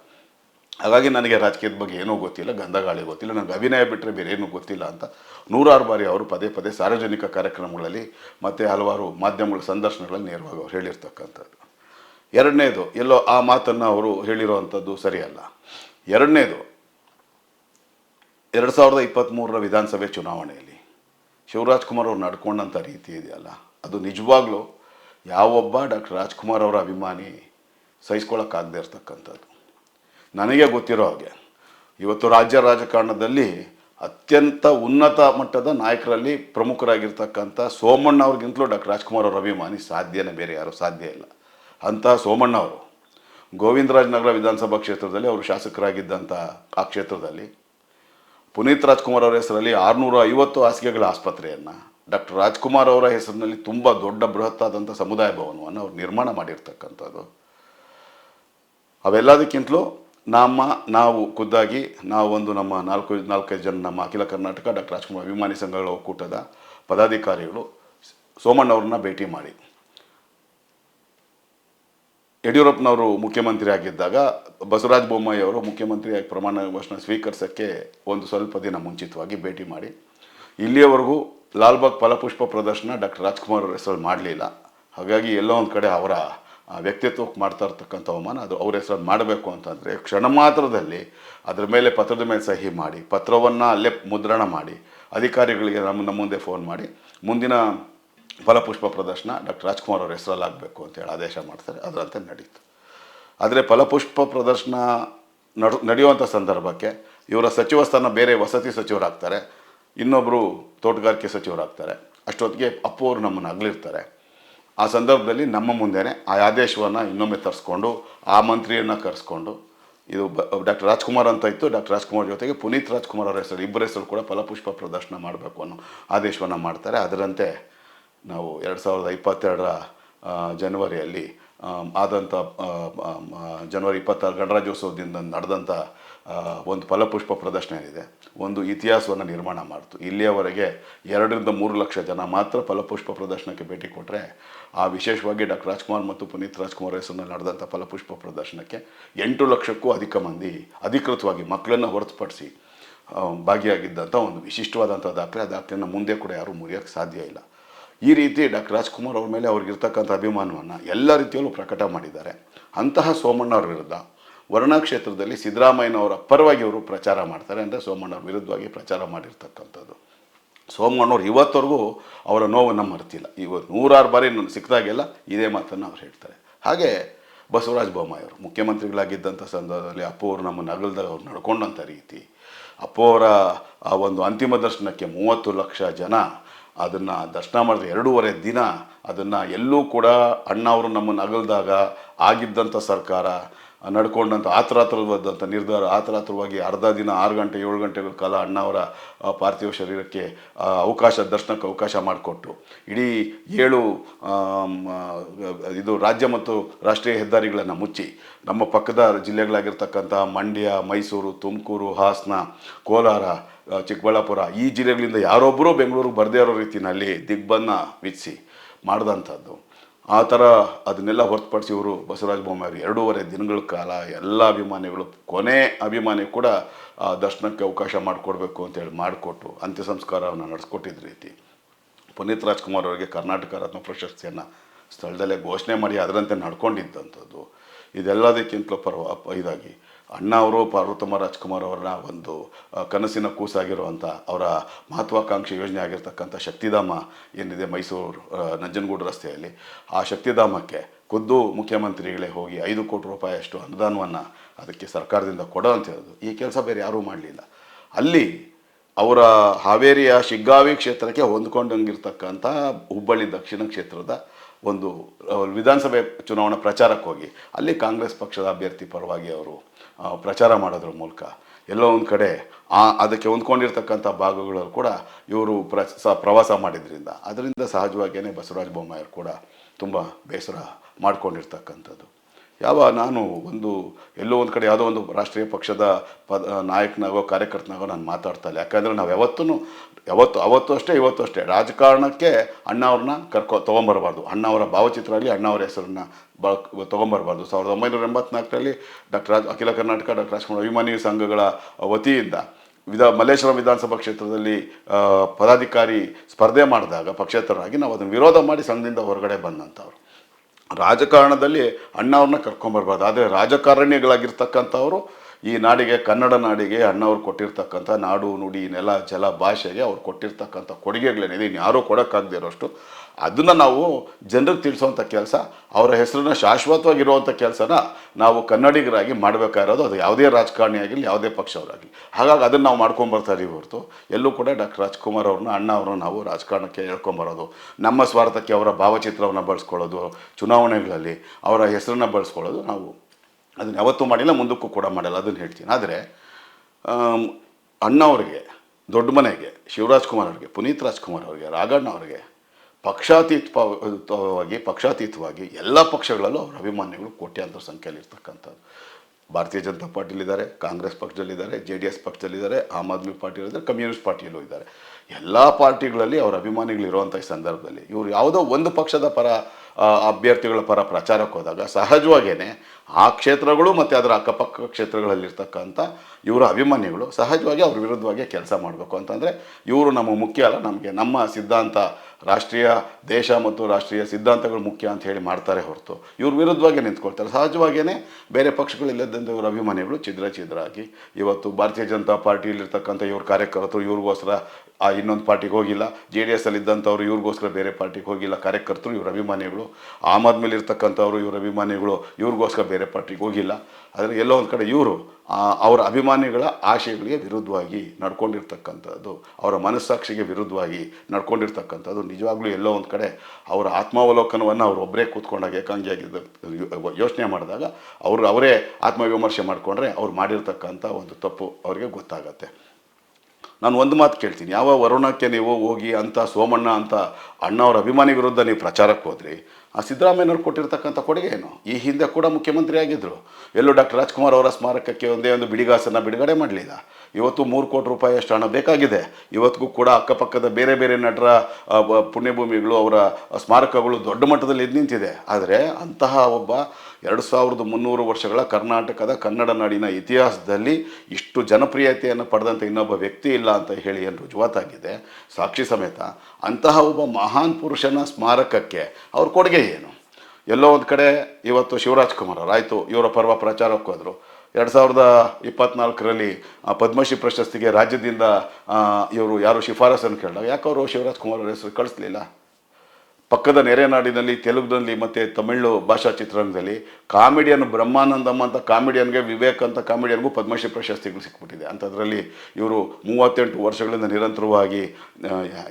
ಹಾಗಾಗಿ ನನಗೆ ರಾಜಕೀಯದ ಬಗ್ಗೆ ಏನೂ ಗೊತ್ತಿಲ್ಲ, ಗಂಧಗಾಳಿ ಗೊತ್ತಿಲ್ಲ ನನಗೆ ಅಭಿನಯ ಬಿಟ್ಟರೆ ಬೇರೆ ಏನೂ ಗೊತ್ತಿಲ್ಲ ಅಂತ ನೂರಾರು ಬಾರಿ ಅವರು ಪದೇ ಪದೇ ಸಾರ್ವಜನಿಕ ಕಾರ್ಯಕ್ರಮಗಳಲ್ಲಿ ಮತ್ತು ಹಲವಾರು ಮಾಧ್ಯಮಗಳ ಸಂದರ್ಶನಗಳಲ್ಲಿ ನೇರವಾಗಿ ಅವ್ರು ಹೇಳಿರ್ತಕ್ಕಂಥದ್ದು. ಎರಡನೇದು, ಎಲ್ಲೋ ಆ ಮಾತನ್ನು ಅವರು ಹೇಳಿರೋವಂಥದ್ದು ಸರಿಯಲ್ಲ. ಎರಡನೇದು, ಎರಡು ಸಾವಿರದ ಇಪ್ಪತ್ತ್ಮೂರರ ವಿಧಾನಸಭೆ ಚುನಾವಣೆಯಲ್ಲಿ ಶಿವರಾಜ್ ಕುಮಾರ್ ಅವ್ರು ನಡ್ಕೊಂಡಂಥ ರೀತಿ ಇದೆಯಲ್ಲ, ಅದು ನಿಜವಾಗ್ಲೂ ಯಾವೊಬ್ಬ ಡಾಕ್ಟರ್ ರಾಜ್ಕುಮಾರ್ ಅವರ ಅಭಿಮಾನಿ ಸಹಿಸ್ಕೊಳ್ಳೋಕ್ಕಾಗದೇ ಇರ್ತಕ್ಕಂಥದ್ದು. ನನಗೆ ಗೊತ್ತಿರೋ ಹಾಗೆ, ಇವತ್ತು ರಾಜ್ಯ ರಾಜಕಾರಣದಲ್ಲಿ ಅತ್ಯಂತ ಉನ್ನತ ಮಟ್ಟದ ನಾಯಕರಲ್ಲಿ ಪ್ರಮುಖರಾಗಿರ್ತಕ್ಕಂಥ ಸೋಮಣ್ಣ ಅವ್ರಿಗಿಂತಲೂ ಡಾಕ್ಟರ್ ರಾಜ್ಕುಮಾರ್ ಅವರ ಅಭಿಮಾನಿ ಸಾಧ್ಯನೇ ಬೇರೆ ಯಾರು ಸಾಧ್ಯ ಇಲ್ಲ. ಅಂತಹ ಸೋಮಣ್ಣ ಅವರು ಗೋವಿಂದರಾಜನಗರ ವಿಧಾನಸಭಾ ಕ್ಷೇತ್ರದಲ್ಲಿ ಅವರು ಶಾಸಕರಾಗಿದ್ದಂಥ ಆ ಕ್ಷೇತ್ರದಲ್ಲಿ ಪುನೀತ್ ರಾಜ್ಕುಮಾರ್ ಅವರ ಹೆಸರಲ್ಲಿ ಆರುನೂರ ಐವತ್ತು ಹಾಸಿಗೆಗಳ ಆಸ್ಪತ್ರೆಯನ್ನು ಡಾಕ್ಟರ್ ರಾಜ್ಕುಮಾರ್ ಅವರ ಹೆಸರಿನಲ್ಲಿ ತುಂಬ ದೊಡ್ಡ ಬೃಹತ್ತಾದಂಥ ಸಮುದಾಯ ಭವನವನ್ನು ಅವರು ನಿರ್ಮಾಣ ಮಾಡಿರ್ತಕ್ಕಂಥದ್ದು. ಅವೆಲ್ಲದಕ್ಕಿಂತಲೂ ನಮ್ಮ, ನಾವು ಖುದ್ದಾಗಿ ನಾವು ಒಂದು ನಮ್ಮ ನಾಲ್ಕು, ನಾಲ್ಕೈದು ಜನ ನಮ್ಮ ಅಖಿಲ ಕರ್ನಾಟಕ ಡಾಕ್ಟರ್ ರಾಜ್ಕುಮಾರ್ ಅಭಿಮಾನಿ ಸಂಘಗಳ ಒಕ್ಕೂಟದ ಪದಾಧಿಕಾರಿಗಳು ಸೋಮಣ್ಣವ್ರನ್ನ ಭೇಟಿ ಮಾಡಿ. ಯಡಿಯೂರಪ್ಪನವರು ಮುಖ್ಯಮಂತ್ರಿ ಆಗಿದ್ದಾಗ ಬಸವರಾಜ ಬೊಮ್ಮಾಯಿ ಅವರು ಮುಖ್ಯಮಂತ್ರಿಯಾಗಿ ಪ್ರಮಾಣ ವಚನ ಸ್ವೀಕರಿಸೋಕ್ಕೆ ಒಂದು ಸ್ವಲ್ಪ ದಿನ ಮುಂಚಿತವಾಗಿ ಭೇಟಿ ಮಾಡಿ. ಇಲ್ಲಿಯವರೆಗೂ ಲಾಲ್ಬಾಗ್ ಫಲಪುಷ್ಪ ಪ್ರದರ್ಶನ ಡಾಕ್ಟರ್ ರಾಜ್ಕುಮಾರ್ ಅವ್ರ ಹೆಸರಲ್ಲಿ ಮಾಡಲಿಲ್ಲ. ಹಾಗಾಗಿ ಎಲ್ಲೋ ಒಂದು ಕಡೆ ಅವರ ವ್ಯಕ್ತಿತ್ವಕ್ಕೆ ಮಾಡ್ತಾ ಇರ್ತಕ್ಕಂಥ ಅವಮಾನ, ಅದು ಅವ್ರ ಹೆಸರಲ್ಲಿ ಮಾಡಬೇಕು ಅಂತಂದರೆ ಕ್ಷಣ ಮಾತ್ರದಲ್ಲಿ ಅದರ ಮೇಲೆ ಪತ್ರದ ಮೇಲೆ ಸಹಿ ಮಾಡಿ, ಪತ್ರವನ್ನು ಅಲ್ಲೇ ಮುದ್ರಣ ಮಾಡಿ, ಅಧಿಕಾರಿಗಳಿಗೆ ನಮ್ಮ ನಮ್ಮ ಮುಂದೆ ಫೋನ್ ಮಾಡಿ, ಮುಂದಿನ ಫಲಪುಷ್ಪ ಪ್ರದರ್ಶನ ಡಾಕ್ಟರ್ ರಾಜ್ಕುಮಾರ್ ಅವ್ರ ಹೆಸರಲ್ಲಾಗಬೇಕು ಅಂತೇಳಿ ಆದೇಶ ಮಾಡ್ತಾರೆ, ಅದರಂತೆ ನಡೀತು. ಆದರೆ ಫಲಪುಷ್ಪ ಪ್ರದರ್ಶನ ನಡು, ನಡೆಯುವಂಥ ಸಂದರ್ಭಕ್ಕೆ ಇವರ ಸಚಿವ ಸ್ಥಾನ ಬೇರೆ ವಸತಿ ಸಚಿವರಾಗ್ತಾರೆ ಇನ್ನೊಬ್ಬರು ತೋಟಗಾರಿಕೆ ಸಚಿವರಾಗ್ತಾರೆ, ಅಷ್ಟೊತ್ತಿಗೆ ಅಪ್ಪು ಅವರು ನಮ್ಮನ್ನು ಅಗಲಿರ್ತಾರೆ. ಆ ಸಂದರ್ಭದಲ್ಲಿ ನಮ್ಮ ಮುಂದೆನೇ ಆ ಆದೇಶವನ್ನು ಇನ್ನೊಮ್ಮೆ ತರಿಸ್ಕೊಂಡು, ಆ ಮಂತ್ರಿಯನ್ನು ಕರೆಸ್ಕೊಂಡು, ಇದು ಡಾಕ್ಟರ್ ರಾಜ್ಕುಮಾರ್ ಅಂತ ಇತ್ತು, ಡಾಕ್ಟರ್ ರಾಜ್ಕುಮಾರ್ ಜೊತೆಗೆ ಪುನೀತ್ ರಾಜ್ಕುಮಾರ್ ಅವರ ಹೆಸರು, ಇಬ್ಬರ ಹೆಸರು ಕೂಡ ಫಲಪುಷ್ಪ ಪ್ರದರ್ಶನ ಮಾಡಬೇಕು ಅನ್ನೋ ಆದೇಶವನ್ನು ಮಾಡ್ತಾರೆ. ಅದರಂತೆ ನಾವು ಎರಡು ಸಾವಿರದ ಇಪ್ಪತ್ತೆರಡರ ಜನವರಿಯಲ್ಲಿ ಆದಂಥ ಜನವರಿ ಇಪ್ಪತ್ತಾರು ಗಣರಾಜ್ಯೋತ್ಸವದಿಂದ ನಡೆದಂಥ ಒಂದು ಫಲಪುಷ್ಪ ಪ್ರದರ್ಶನ ಏನಿದೆ? ಒಂದು ಇತಿಹಾಸವನ್ನು ನಿರ್ಮಾಣ ಮಾಡಿತು. ಇಲ್ಲಿಯವರೆಗೆ ಎರಡರಿಂದ ಮೂರು ಲಕ್ಷ ಜನ ಮಾತ್ರ ಫಲಪುಷ್ಪ ಪ್ರದರ್ಶನಕ್ಕೆ ಭೇಟಿ ಕೊಟ್ಟರೆ ಆ ವಿಶೇಷವಾಗಿ ಡಾಕ್ಟರ್ ರಾಜ್ಕುಮಾರ್ ಮತ್ತು ಪುನೀತ್ ರಾಜ್ಕುಮಾರ್ ಹೆಸರಿನಲ್ಲಿ ನಡೆದಂಥ ಫಲಪುಷ್ಪ ಪ್ರದರ್ಶನಕ್ಕೆ ಎಂಟು ಲಕ್ಷಕ್ಕೂ ಅಧಿಕ ಮಂದಿ ಅಧಿಕೃತವಾಗಿ ಮಕ್ಕಳನ್ನು ಹೊರತುಪಡಿಸಿ ಭಾಗಿಯಾಗಿದ್ದಂಥ ಒಂದು ವಿಶಿಷ್ಟವಾದಂಥ ದಾಖಲೆ ಆ ದಾಖಲೆಯನ್ನು ಮುಂದೆ ಕೂಡ ಯಾರೂ ಮುರಿಯೋಕ್ಕೆ ಸಾಧ್ಯ ಇಲ್ಲ. ಈ ರೀತಿ ಡಾಕ್ಟರ್ ರಾಜ್ಕುಮಾರ್ ಅವ್ರ ಮೇಲೆ ಅವ್ರಿಗಿರ್ತಕ್ಕಂಥ ಅಭಿಮಾನವನ್ನು ಎಲ್ಲ ರೀತಿಯಲ್ಲೂ ಪ್ರಕಟ ಮಾಡಿದ್ದಾರೆ. ಅಂತಹ ಸೋಮಣ್ಣ ಅವರ ವಿರುದ್ಧ ವರ್ಣ ಕ್ಷೇತ್ರದಲ್ಲಿ ಸಿದ್ದರಾಮಯ್ಯನವರ ಪರವಾಗಿ ಅವರು ಪ್ರಚಾರ ಮಾಡ್ತಾರೆ ಅಂದರೆ ಸೋಮಣ್ಣವ್ರ ವಿರುದ್ಧವಾಗಿ ಪ್ರಚಾರ ಮಾಡಿರ್ತಕ್ಕಂಥದ್ದು. ಸೋಮಣ್ಣವ್ರು ಇವತ್ತವರೆಗೂ ಅವರ ನೋವನ್ನು ಮರೆತಿಲ್ಲ. ಇವ ನೂರಾರು ಬಾರಿ ಸಿಕ್ಕಿದಾಗೆಲ್ಲ ಇದೇ ಮಾತನ್ನು ಅವ್ರು ಹೇಳ್ತಾರೆ. ಹಾಗೆ ಬಸವರಾಜ ಬೊಮ್ಮಾಯಿಯವರು ಮುಖ್ಯಮಂತ್ರಿಗಳಾಗಿದ್ದಂಥ ಸಂದರ್ಭದಲ್ಲಿ ಅಪ್ಪು ಅವರು ನಮ್ಮನ್ನು ಅಗಲ್ದಾಗ ಅವ್ರು ನಡ್ಕೊಂಡಂಥ ರೀತಿ ಅಪ್ಪು ಅವರ ಆ ಒಂದು ಅಂತಿಮ ದರ್ಶನಕ್ಕೆ ಮೂವತ್ತು ಲಕ್ಷ ಜನ ಅದನ್ನು ದರ್ಶನ ಮಾಡಿದ ಎರಡೂವರೆ ದಿನ ಅದನ್ನು ಎಲ್ಲೂ ಕೂಡ ಅಣ್ಣ ಅವರು ನಮ್ಮನ್ನು ಅಗಲ್ದಾಗ ಆಗಿದ್ದಂಥ ಸರ್ಕಾರ ನಡ್ಕೊಂಡಂಥ ಆತರಾತ್ರವಾದಂಥ ನಿರ್ಧಾರ, ಆತರಾತ್ರವಾಗಿ ಅರ್ಧ ದಿನ ಆರು ಗಂಟೆ, ಏಳು ಗಂಟೆಗಳ ಕಾಲ ಅಣ್ಣವರ ಪಾರ್ಥಿವ ಶರೀರಕ್ಕೆ ಅವಕಾಶ, ದರ್ಶನಕ್ಕೆ ಅವಕಾಶ ಮಾಡಿಕೊಟ್ಟು ಇಡೀ ಏಳು ಇದು ರಾಜ್ಯ ಮತ್ತು ರಾಷ್ಟ್ರೀಯ ಹೆದ್ದಾರಿಗಳನ್ನು ಮುಚ್ಚಿ, ನಮ್ಮ ಪಕ್ಕದ ಜಿಲ್ಲೆಗಳಾಗಿರ್ತಕ್ಕಂಥ ಮಂಡ್ಯ, ಮೈಸೂರು, ತುಮಕೂರು, ಹಾಸನ, ಕೋಲಾರ ಚಿಕ್ಕಬಳ್ಳಾಪುರ, ಈ ಜಿಲ್ಲೆಗಳಿಂದ ಯಾರೊಬ್ಬರೂ ಬೆಂಗಳೂರಿಗೆ ಬರದೇ ಇರೋ ರೀತಿಯಲ್ಲಿ ದಿಗ್ಬಂಧನ ವಿಧಿಸಿ ಮಾಡಿದಂಥದ್ದು. ಆ ಥರ ಅದನ್ನೆಲ್ಲ ಹೊರತುಪಡಿಸಿ ಇವರು ಬಸವರಾಜ ಬೊಮ್ಮಾಯಿ ಎರಡೂವರೆ ದಿನಗಳ ಕಾಲ ಎಲ್ಲ ಅಭಿಮಾನಿಗಳು, ಕೊನೆ ಅಭಿಮಾನಿ ಕೂಡ, ಆ, ದರ್ಶನಕ್ಕೆ ಅವಕಾಶ ಮಾಡಿಕೊಡ್ಬೇಕು ಅಂತೇಳಿ ಮಾಡಿಕೊಟ್ಟು ಅಂತ್ಯ ಸಂಸ್ಕಾರವನ್ನು ನಡೆಸ್ಕೊಟ್ಟಿದ್ದ ರೀತಿ. ಪುನೀತ್ ರಾಜ್ಕುಮಾರ್ ಅವರಿಗೆ ಕರ್ನಾಟಕ ರತ್ನ ಪ್ರಶಸ್ತಿಯನ್ನು ಸ್ಥಳದಲ್ಲೇ ಘೋಷಣೆ ಮಾಡಿ ಅದರಂತೆ ನಡ್ಕೊಂಡಿದ್ದಂಥದ್ದು. ಇದೆಲ್ಲದಕ್ಕಿಂತಲೂ ಪರ್ವ ಇದಾಗಿ ಅಣ್ಣ ಅವರು ಪಾರ್ವತಮ್ಮ ರಾಜ್ಕುಮಾರ್ ಅವರ ಒಂದು ಕನಸಿನ ಕೂಸಾಗಿರುವಂಥ ಅವರ ಮಹತ್ವಾಕಾಂಕ್ಷಿ ಯೋಜನೆ ಆಗಿರ್ತಕ್ಕಂಥ ಶಕ್ತಿಧಾಮ ಏನಿದೆ ಮೈಸೂರು ನಂಜನಗೂಡು ರಸ್ತೆಯಲ್ಲಿ, ಆ ಶಕ್ತಿಧಾಮಕ್ಕೆ ಖುದ್ದು ಮುಖ್ಯಮಂತ್ರಿಗಳೇ ಹೋಗಿ ಐದು ಕೋಟಿ ರೂಪಾಯಿಯಷ್ಟು ಅನುದಾನವನ್ನು ಅದಕ್ಕೆ ಸರ್ಕಾರದಿಂದ ಕೊಡೋ ಅಂತ ಹೇಳೋದು ಈ ಕೆಲಸ ಬೇರೆ ಯಾರೂ ಮಾಡಲಿಲ್ಲ. ಅಲ್ಲಿ ಅವರ ಹಾವೇರಿಯ ಶಿಗ್ಗಾವಿ ಕ್ಷೇತ್ರಕ್ಕೆ ಹೊಂದ್ಕೊಂಡಂಗಿರ್ತಕ್ಕಂಥ ಹುಬ್ಬಳ್ಳಿ ದಕ್ಷಿಣ ಕ್ಷೇತ್ರದ ಒಂದು ವಿಧಾನಸಭೆ ಚುನಾವಣಾ ಪ್ರಚಾರಕ್ಕೆ ಹೋಗಿ ಅಲ್ಲಿ ಕಾಂಗ್ರೆಸ್ ಪಕ್ಷದ ಅಭ್ಯರ್ಥಿ ಪರವಾಗಿ ಅವರು ಪ್ರಚಾರ ಮಾಡೋದ್ರ ಮೂಲಕ. ಎಲ್ಲೋ ಒಂದು ಕಡೆ ಆ, ಅದಕ್ಕೆ ಹೊಂದ್ಕೊಂಡಿರ್ತಕ್ಕಂಥ ಭಾಗಗಳಲ್ಲೂ ಕೂಡ ಇವರು ಪ್ರ ಪ್ರವಾಸ ಮಾಡಿದ್ರಿಂದ. ಅದರಿಂದ ಸಹಜವಾಗಿಯೇ ಬಸವರಾಜ ಬೊಮ್ಮಾಯರು ಕೂಡ ತುಂಬ ಬೇಸರ ಮಾಡಿಕೊಂಡಿರ್ತಕ್ಕಂಥದ್ದು. ಯಾವ ನಾನು ಒಂದು, ಎಲ್ಲೋ ಒಂದು ಕಡೆ ಯಾವುದೋ ಒಂದು ರಾಷ್ಟ್ರೀಯ ಪಕ್ಷದ ಪದ, ನಾಯಕನಾಗೋ, ಕಾರ್ಯಕರ್ತನಾಗೋ ನಾನು ಮಾತಾಡ್ತಾ ಇಲ್ಲ. ಯಾಕಂದರೆ ನಾವು ಯಾವತ್ತೂ ಯಾವತ್ತು, ಅವತ್ತು ಅಷ್ಟೇ, ಇವತ್ತು ಅಷ್ಟೇ. ರಾಜಕಾರಣಕ್ಕೆ ಅಣ್ಣವ್ರನ್ನ ಕರ್ಕೊ, ತೊಗೊಂಬರಬಾರ್ದು. ಅಣ್ಣವರ ಭಾವಚಿತ್ರ ಆಗಲಿ ಅಣ್ಣವರ ಹೆಸರನ್ನ ಬ ತೊಗೊಂಬರಬಾರ್ದು. ಸಾವಿರದ ಒಂಬೈನೂರ ಎಂಬತ್ನಾಲ್ಕರಲ್ಲಿ ಡಾಕ್ಟರ್ ರಾಜ್, ಅಖಿಲ ಕರ್ನಾಟಕ ಡಾಕ್ಟರ್ ರಾಜ್ಕುಮಾರ್ ಅಭಿಮಾನಿ ಸಂಘಗಳ ವತಿಯಿಂದ ವಿಧ, ಮಲ್ಲೇಶ್ವರ ವಿಧಾನಸಭಾ ಕ್ಷೇತ್ರದಲ್ಲಿ ಪದಾಧಿಕಾರಿ ಸ್ಪರ್ಧೆ ಮಾಡಿದಾಗ ಪಕ್ಷೇತರರಾಗಿ ನಾವು ಅದನ್ನು ವಿರೋಧ ಮಾಡಿ ಸಂಘದಿಂದ ಹೊರಗಡೆ ಬಂದಂಥವ್ರು. ರಾಜಕಾರಣದಲ್ಲಿ ಅಣ್ಣವ್ರನ್ನ ಕರ್ಕೊಂಬರ್ಬಾರ್ದು. ಆದರೆ ರಾಜಕಾರಣಿಗಳಾಗಿರ್ತಕ್ಕಂಥವ್ರು ಈ ನಾಡಿಗೆ, ಕನ್ನಡ ನಾಡಿಗೆ ಅಣ್ಣವ್ರು ಕೊಟ್ಟಿರ್ತಕ್ಕಂಥ ನಾಡು, ನುಡಿ, ನೆಲ, ಜಲ ಭಾಷೆಗೆ ಅವ್ರು ಕೊಟ್ಟಿರ್ತಕ್ಕಂಥ ಕೊಡುಗೆಗಳೇನಿದೆ, ಇನ್ನು ಯಾರೂ ಕೊಡೋಕ್ಕಾಗದೇ ಇರೋಷ್ಟು, ಅದನ್ನು ನಾವು ಜನರಿಗೆ ತಿಳಿಸೋವಂಥ ಕೆಲಸ, ಅವರ ಹೆಸರನ್ನ ಶಾಶ್ವತವಾಗಿರುವಂಥ ಕೆಲಸನ ನಾವು ಕನ್ನಡಿಗರಾಗಿ ಮಾಡಬೇಕಾಗಿರೋದು ಅದು ಯಾವುದೇ ರಾಜಕಾರಣಿ ಆಗಿರಲಿ, ಯಾವುದೇ ಪಕ್ಷವರಾಗಲಿ. ಹಾಗಾಗಿ ಅದನ್ನು ನಾವು ಮಾಡ್ಕೊಂಬರ್ತಾ ಇದೀವಿ ಹೊರತು. ಎಲ್ಲೂ ಕೂಡ ಡಾಕ್ಟರ್ ರಾಜ್ಕುಮಾರ್ ಅವ್ರನ್ನ, ಅಣ್ಣ ಅವ್ರನ್ನ ನಾವು ರಾಜಕಾರಣಕ್ಕೆ ಹೇಳ್ಕೊಂಬರೋದು ನಮ್ಮ ಸ್ವಾರ್ಥಕ್ಕೆ ಅವರ ಭಾವಚಿತ್ರವನ್ನು ಬಳಸ್ಕೊಳ್ಳೋದು, ಚುನಾವಣೆಗಳಲ್ಲಿ ಅವರ ಹೆಸರನ್ನ ಬಳಸ್ಕೊಳ್ಳೋದು ನಾವು ಅದನ್ನು ಯಾವತ್ತೂ ಮಾಡಿಲ್ಲ, ಮುಂದಕ್ಕೂ ಕೂಡ ಮಾಡಲ್ಲ, ಅದನ್ನು ಹೇಳ್ತೀನಿ. ಆದರೆ ಅಣ್ಣವ್ರಿಗೆ, ದೊಡ್ಡ ಮನೆಗೆ, ಶಿವರಾಜ್ ಕುಮಾರ್ ಅವರಿಗೆ, ಪುನೀತ್ ರಾಜ್ಕುಮಾರ್ ಅವರಿಗೆ, ರಾಘಣ್ಣ ಅವರಿಗೆ, ಪಕ್ಷಾತೀತವಾಗಿ ಪಕ್ಷಾತೀತವಾಗಿ ಎಲ್ಲ ಪಕ್ಷಗಳಲ್ಲೂ ಅವರ ಅಭಿಮಾನಿಗಳು ಕೋಟ್ಯಾಂತರ ಸಂಖ್ಯೆಯಲ್ಲಿ ಇರ್ತಕ್ಕಂಥದ್ದು. ಭಾರತೀಯ ಜನತಾ ಪಾರ್ಟಿಲಿದ್ದಾರೆ ಕಾಂಗ್ರೆಸ್ ಪಕ್ಷದಲ್ಲಿದ್ದಾರೆ ಜೆ ಡಿ ಎಸ್ ಪಕ್ಷದಲ್ಲಿದ್ದಾರೆ ಆಮ್ ಆದ್ಮಿ ಪಾರ್ಟಿಯಲ್ಲಿದ್ದಾರೆ ಕಮ್ಯುನಿಸ್ಟ್ ಪಾರ್ಟಿಯಲ್ಲೂ ಇದ್ದಾರೆ. ಎಲ್ಲ ಪಾರ್ಟಿಗಳಲ್ಲಿ ಅವರ ಅಭಿಮಾನಿಗಳು ಇರುವಂಥ ಸಂದರ್ಭದಲ್ಲಿ ಇವರು ಯಾವುದೋ ಒಂದು ಪಕ್ಷದ ಪರ ಅಭ್ಯರ್ಥಿಗಳ ಪರ ಪ್ರಚಾರಕ್ಕೆ ಹೋದಾಗ ಸಹಜವಾಗೇನೆ ಆ ಕ್ಷೇತ್ರಗಳು ಮತ್ತು ಅದರ ಅಕ್ಕಪಕ್ಕ ಕ್ಷೇತ್ರಗಳಲ್ಲಿರ್ತಕ್ಕಂಥ ಇವರ ಅಭಿಮಾನಿಗಳು ಸಹಜವಾಗಿ ಅವ್ರ ವಿರುದ್ಧವಾಗಿ ಕೆಲಸ ಮಾಡಬೇಕು. ಅಂತಂದರೆ ಇವರು ನಮ್ಮ ಮುಖ್ಯ ಅಲ್ಲ, ನಮಗೆ ನಮ್ಮ ಸಿದ್ಧಾಂತ, ರಾಷ್ಟ್ರೀಯ ದೇಶ ಮತ್ತು ರಾಷ್ಟ್ರೀಯ ಸಿದ್ಧಾಂತಗಳು ಮುಖ್ಯ ಅಂತ ಹೇಳಿ ಮಾಡ್ತಾರೆ ಹೊರತು ಇವ್ರ ವಿರುದ್ಧವಾಗಿ ನಿಂತ್ಕೊಳ್ತಾರೆ. ಸಹಜವಾಗಿಯೇ ಬೇರೆ ಪಕ್ಷಗಳಿಲ್ಲದಂಥ ಇವ್ರ ಅಭಿಮಾನಿಗಳು ಛಿದ್ರ ಛಿದ್ರಾಗಿ ಇವತ್ತು ಭಾರತೀಯ ಜನತಾ ಪಾರ್ಟಿಯಲ್ಲಿರ್ತಕ್ಕಂಥ ಇವ್ರ ಕಾರ್ಯಕರ್ತರು, ಇವ್ರಿಗೋಸ್ಕರ ಆ ಇನ್ನೊಂದು ಪಾರ್ಟಿಗೆ ಹೋಗಿಲ್ಲ. ಜೆ ಡಿ ಎಸ್ ಅಲ್ಲಿ ಇದ್ದಂಥವ್ರು ಇವ್ರಿಗೋಸ್ಕರ ಬೇರೆ ಪಾರ್ಟಿಗೆ ಹೋಗಿಲ್ಲ. ಕಾರ್ಯಕರ್ತರು ಇವ್ರ ಅಭಿಮಾನಿಗಳು. ಆಮ್ ಆದ್ಮೇಲೆ ಇರ್ತಕ್ಕಂಥವ್ರು ಇವ್ರ ಅಭಿಮಾನಿಗಳು ಇವ್ರಿಗೋಸ್ಕರ ಬೇರೆ ಪಾರ್ಟಿಗೆ ಹೋಗಿಲ್ಲ. ಆದರೆ ಎಲ್ಲೋ ಒಂದು ಕಡೆ ಇವರು ಅವರ ಅಭಿಮಾನಿಗಳ ಆಶಯಗಳಿಗೆ ವಿರುದ್ಧವಾಗಿ ನಡ್ಕೊಂಡಿರ್ತಕ್ಕಂಥದ್ದು, ಅವರ ಮನಸ್ಸಾಕ್ಷಿಗೆ ವಿರುದ್ಧವಾಗಿ ನಡ್ಕೊಂಡಿರ್ತಕ್ಕಂಥದ್ದು ನಿಜವಾಗ್ಲೂ ಎಲ್ಲೋ ಒಂದು ಕಡೆ ಅವರ ಆತ್ಮಾವಲೋಕನವನ್ನು ಅವರು ಒಬ್ಬರೇ ಕೂತ್ಕೊಂಡಾಗ ಏಕಾಂಗಿಯಾಗಿದ್ದ ಯೋಚನೆ ಮಾಡಿದಾಗ ಅವರು ಅವರೇ ಆತ್ಮವಿಮರ್ಶೆ ಮಾಡಿಕೊಂಡ್ರೆ ಅವ್ರು ಮಾಡಿರ್ತಕ್ಕಂಥ ಒಂದು ತಪ್ಪು ಅವರಿಗೆ ಗೊತ್ತಾಗತ್ತೆ. ನಾನು ಒಂದು ಮಾತು ಕೇಳ್ತೀನಿ. ಯಾವ ವರುಣಕ್ಕೆ ನೀವು ಹೋಗಿ ಅಂತ ಸೋಮಣ್ಣ ಅಂತ ಅಣ್ಣವರ ಅಭಿಮಾನಿ ವಿರುದ್ಧ ನೀವು ಪ್ರಚಾರಕ್ಕೆ ಹೋದ್ರಿ, ಆ ಸಿದ್ದರಾಮಯ್ಯನವ್ರು ಕೊಟ್ಟಿರ್ತಕ್ಕಂಥ ಕೊಡುಗೆ ಏನು? ಈ ಹಿಂದೆ ಕೂಡ ಮುಖ್ಯಮಂತ್ರಿ ಆಗಿದ್ದರು ಎಲ್ಲೂ ಡಾಕ್ಟರ್ ರಾಜ್ಕುಮಾರ್ ಅವರ ಸ್ಮಾರಕಕ್ಕೆ ಒಂದೇ ಒಂದು ಬಿಡಿಗಾಸನ್ನು ಬಿಡುಗಡೆ ಮಾಡಲಿಲ್ಲ. ಇವತ್ತು ಮೂರು ಕೋಟಿ ರೂಪಾಯಿ ಅಷ್ಟು ಹಣ ಬೇಕಾಗಿದೆ. ಇವತ್ತಿಗೂ ಕೂಡ ಅಕ್ಕಪಕ್ಕದ ಬೇರೆ ಬೇರೆ ನಟರ ಪುಣ್ಯಭೂಮಿಗಳು ಅವರ ಸ್ಮಾರಕಗಳು ದೊಡ್ಡ ಮಟ್ಟದಲ್ಲಿ ಎದ್ದು ನಿಂತಿದೆ. ಆದರೆ ಅಂತಹ ಒಬ್ಬ ಎರಡು ಸಾವಿರದ ಮುನ್ನೂರು ವರ್ಷಗಳ ಕರ್ನಾಟಕದ ಕನ್ನಡ ನಾಡಿನ ಇತಿಹಾಸದಲ್ಲಿ ಇಷ್ಟು ಜನಪ್ರಿಯತೆಯನ್ನು ಪಡೆದಂಥ ಇನ್ನೊಬ್ಬ ವ್ಯಕ್ತಿ ಇಲ್ಲ ಅಂತ ಹೇಳಿ ಏನು ರುಜುವಾತಾಗಿದೆ ಸಾಕ್ಷಿ ಸಮೇತ ಅಂತಹ ಒಬ್ಬ ಮಹಾನ್ ಪುರುಷನ ಸ್ಮಾರಕಕ್ಕೆ ಅವ್ರ ಕೊಡುಗೆ ಏನು? ಎಲ್ಲೋ ಒಂದು ಕಡೆ ಇವತ್ತು ಶಿವರಾಜ್ ಕುಮಾರ್ ಅವರು, ಆಯಿತು, ಇವರ ಪರ್ವ ಪ್ರಚಾರಕ್ಕೆ ಹೋದರು. ಎರಡು ಸಾವಿರದ ಇಪ್ಪತ್ನಾಲ್ಕರಲ್ಲಿ ಪದ್ಮಶ್ರೀ ಪ್ರಶಸ್ತಿಗೆ ರಾಜ್ಯದಿಂದ ಇವರು ಯಾರು ಶಿಫಾರಸನ್ನು ಕೇಳಿದಾಗ, ಯಾಕೆ ಅವರು ಶಿವರಾಜ್ ಕುಮಾರ್ ಅವರ ಹೆಸರು ಕಳಿಸ್ಲಿಲ್ಲ? ಪಕ್ಕದ ನೆರೆನಾಡಿನಲ್ಲಿ, ತೆಲುಗುದಲ್ಲಿ ಮತ್ತು ತಮಿಳು ಭಾಷಾ ಚಿತ್ರರಂಗದಲ್ಲಿ ಕಾಮಿಡಿಯನ್ ಬ್ರಹ್ಮಾನಂದಮ್ಮ ಅಂತ ಕಾಮಿಡಿಯನ್ಗೆ ವಿವೇಕ್ ಅಂತ ಕಾಮಿಡಿಯನ್ಗೂ ಪದ್ಮಶ್ರೀ ಪ್ರಶಸ್ತಿಗಳು ಸಿಕ್ಬಿಟ್ಟಿದೆ. ಅಂಥದ್ರಲ್ಲಿ ಇವರು ಮೂವತ್ತೆಂಟು ವರ್ಷಗಳಿಂದ ನಿರಂತರವಾಗಿ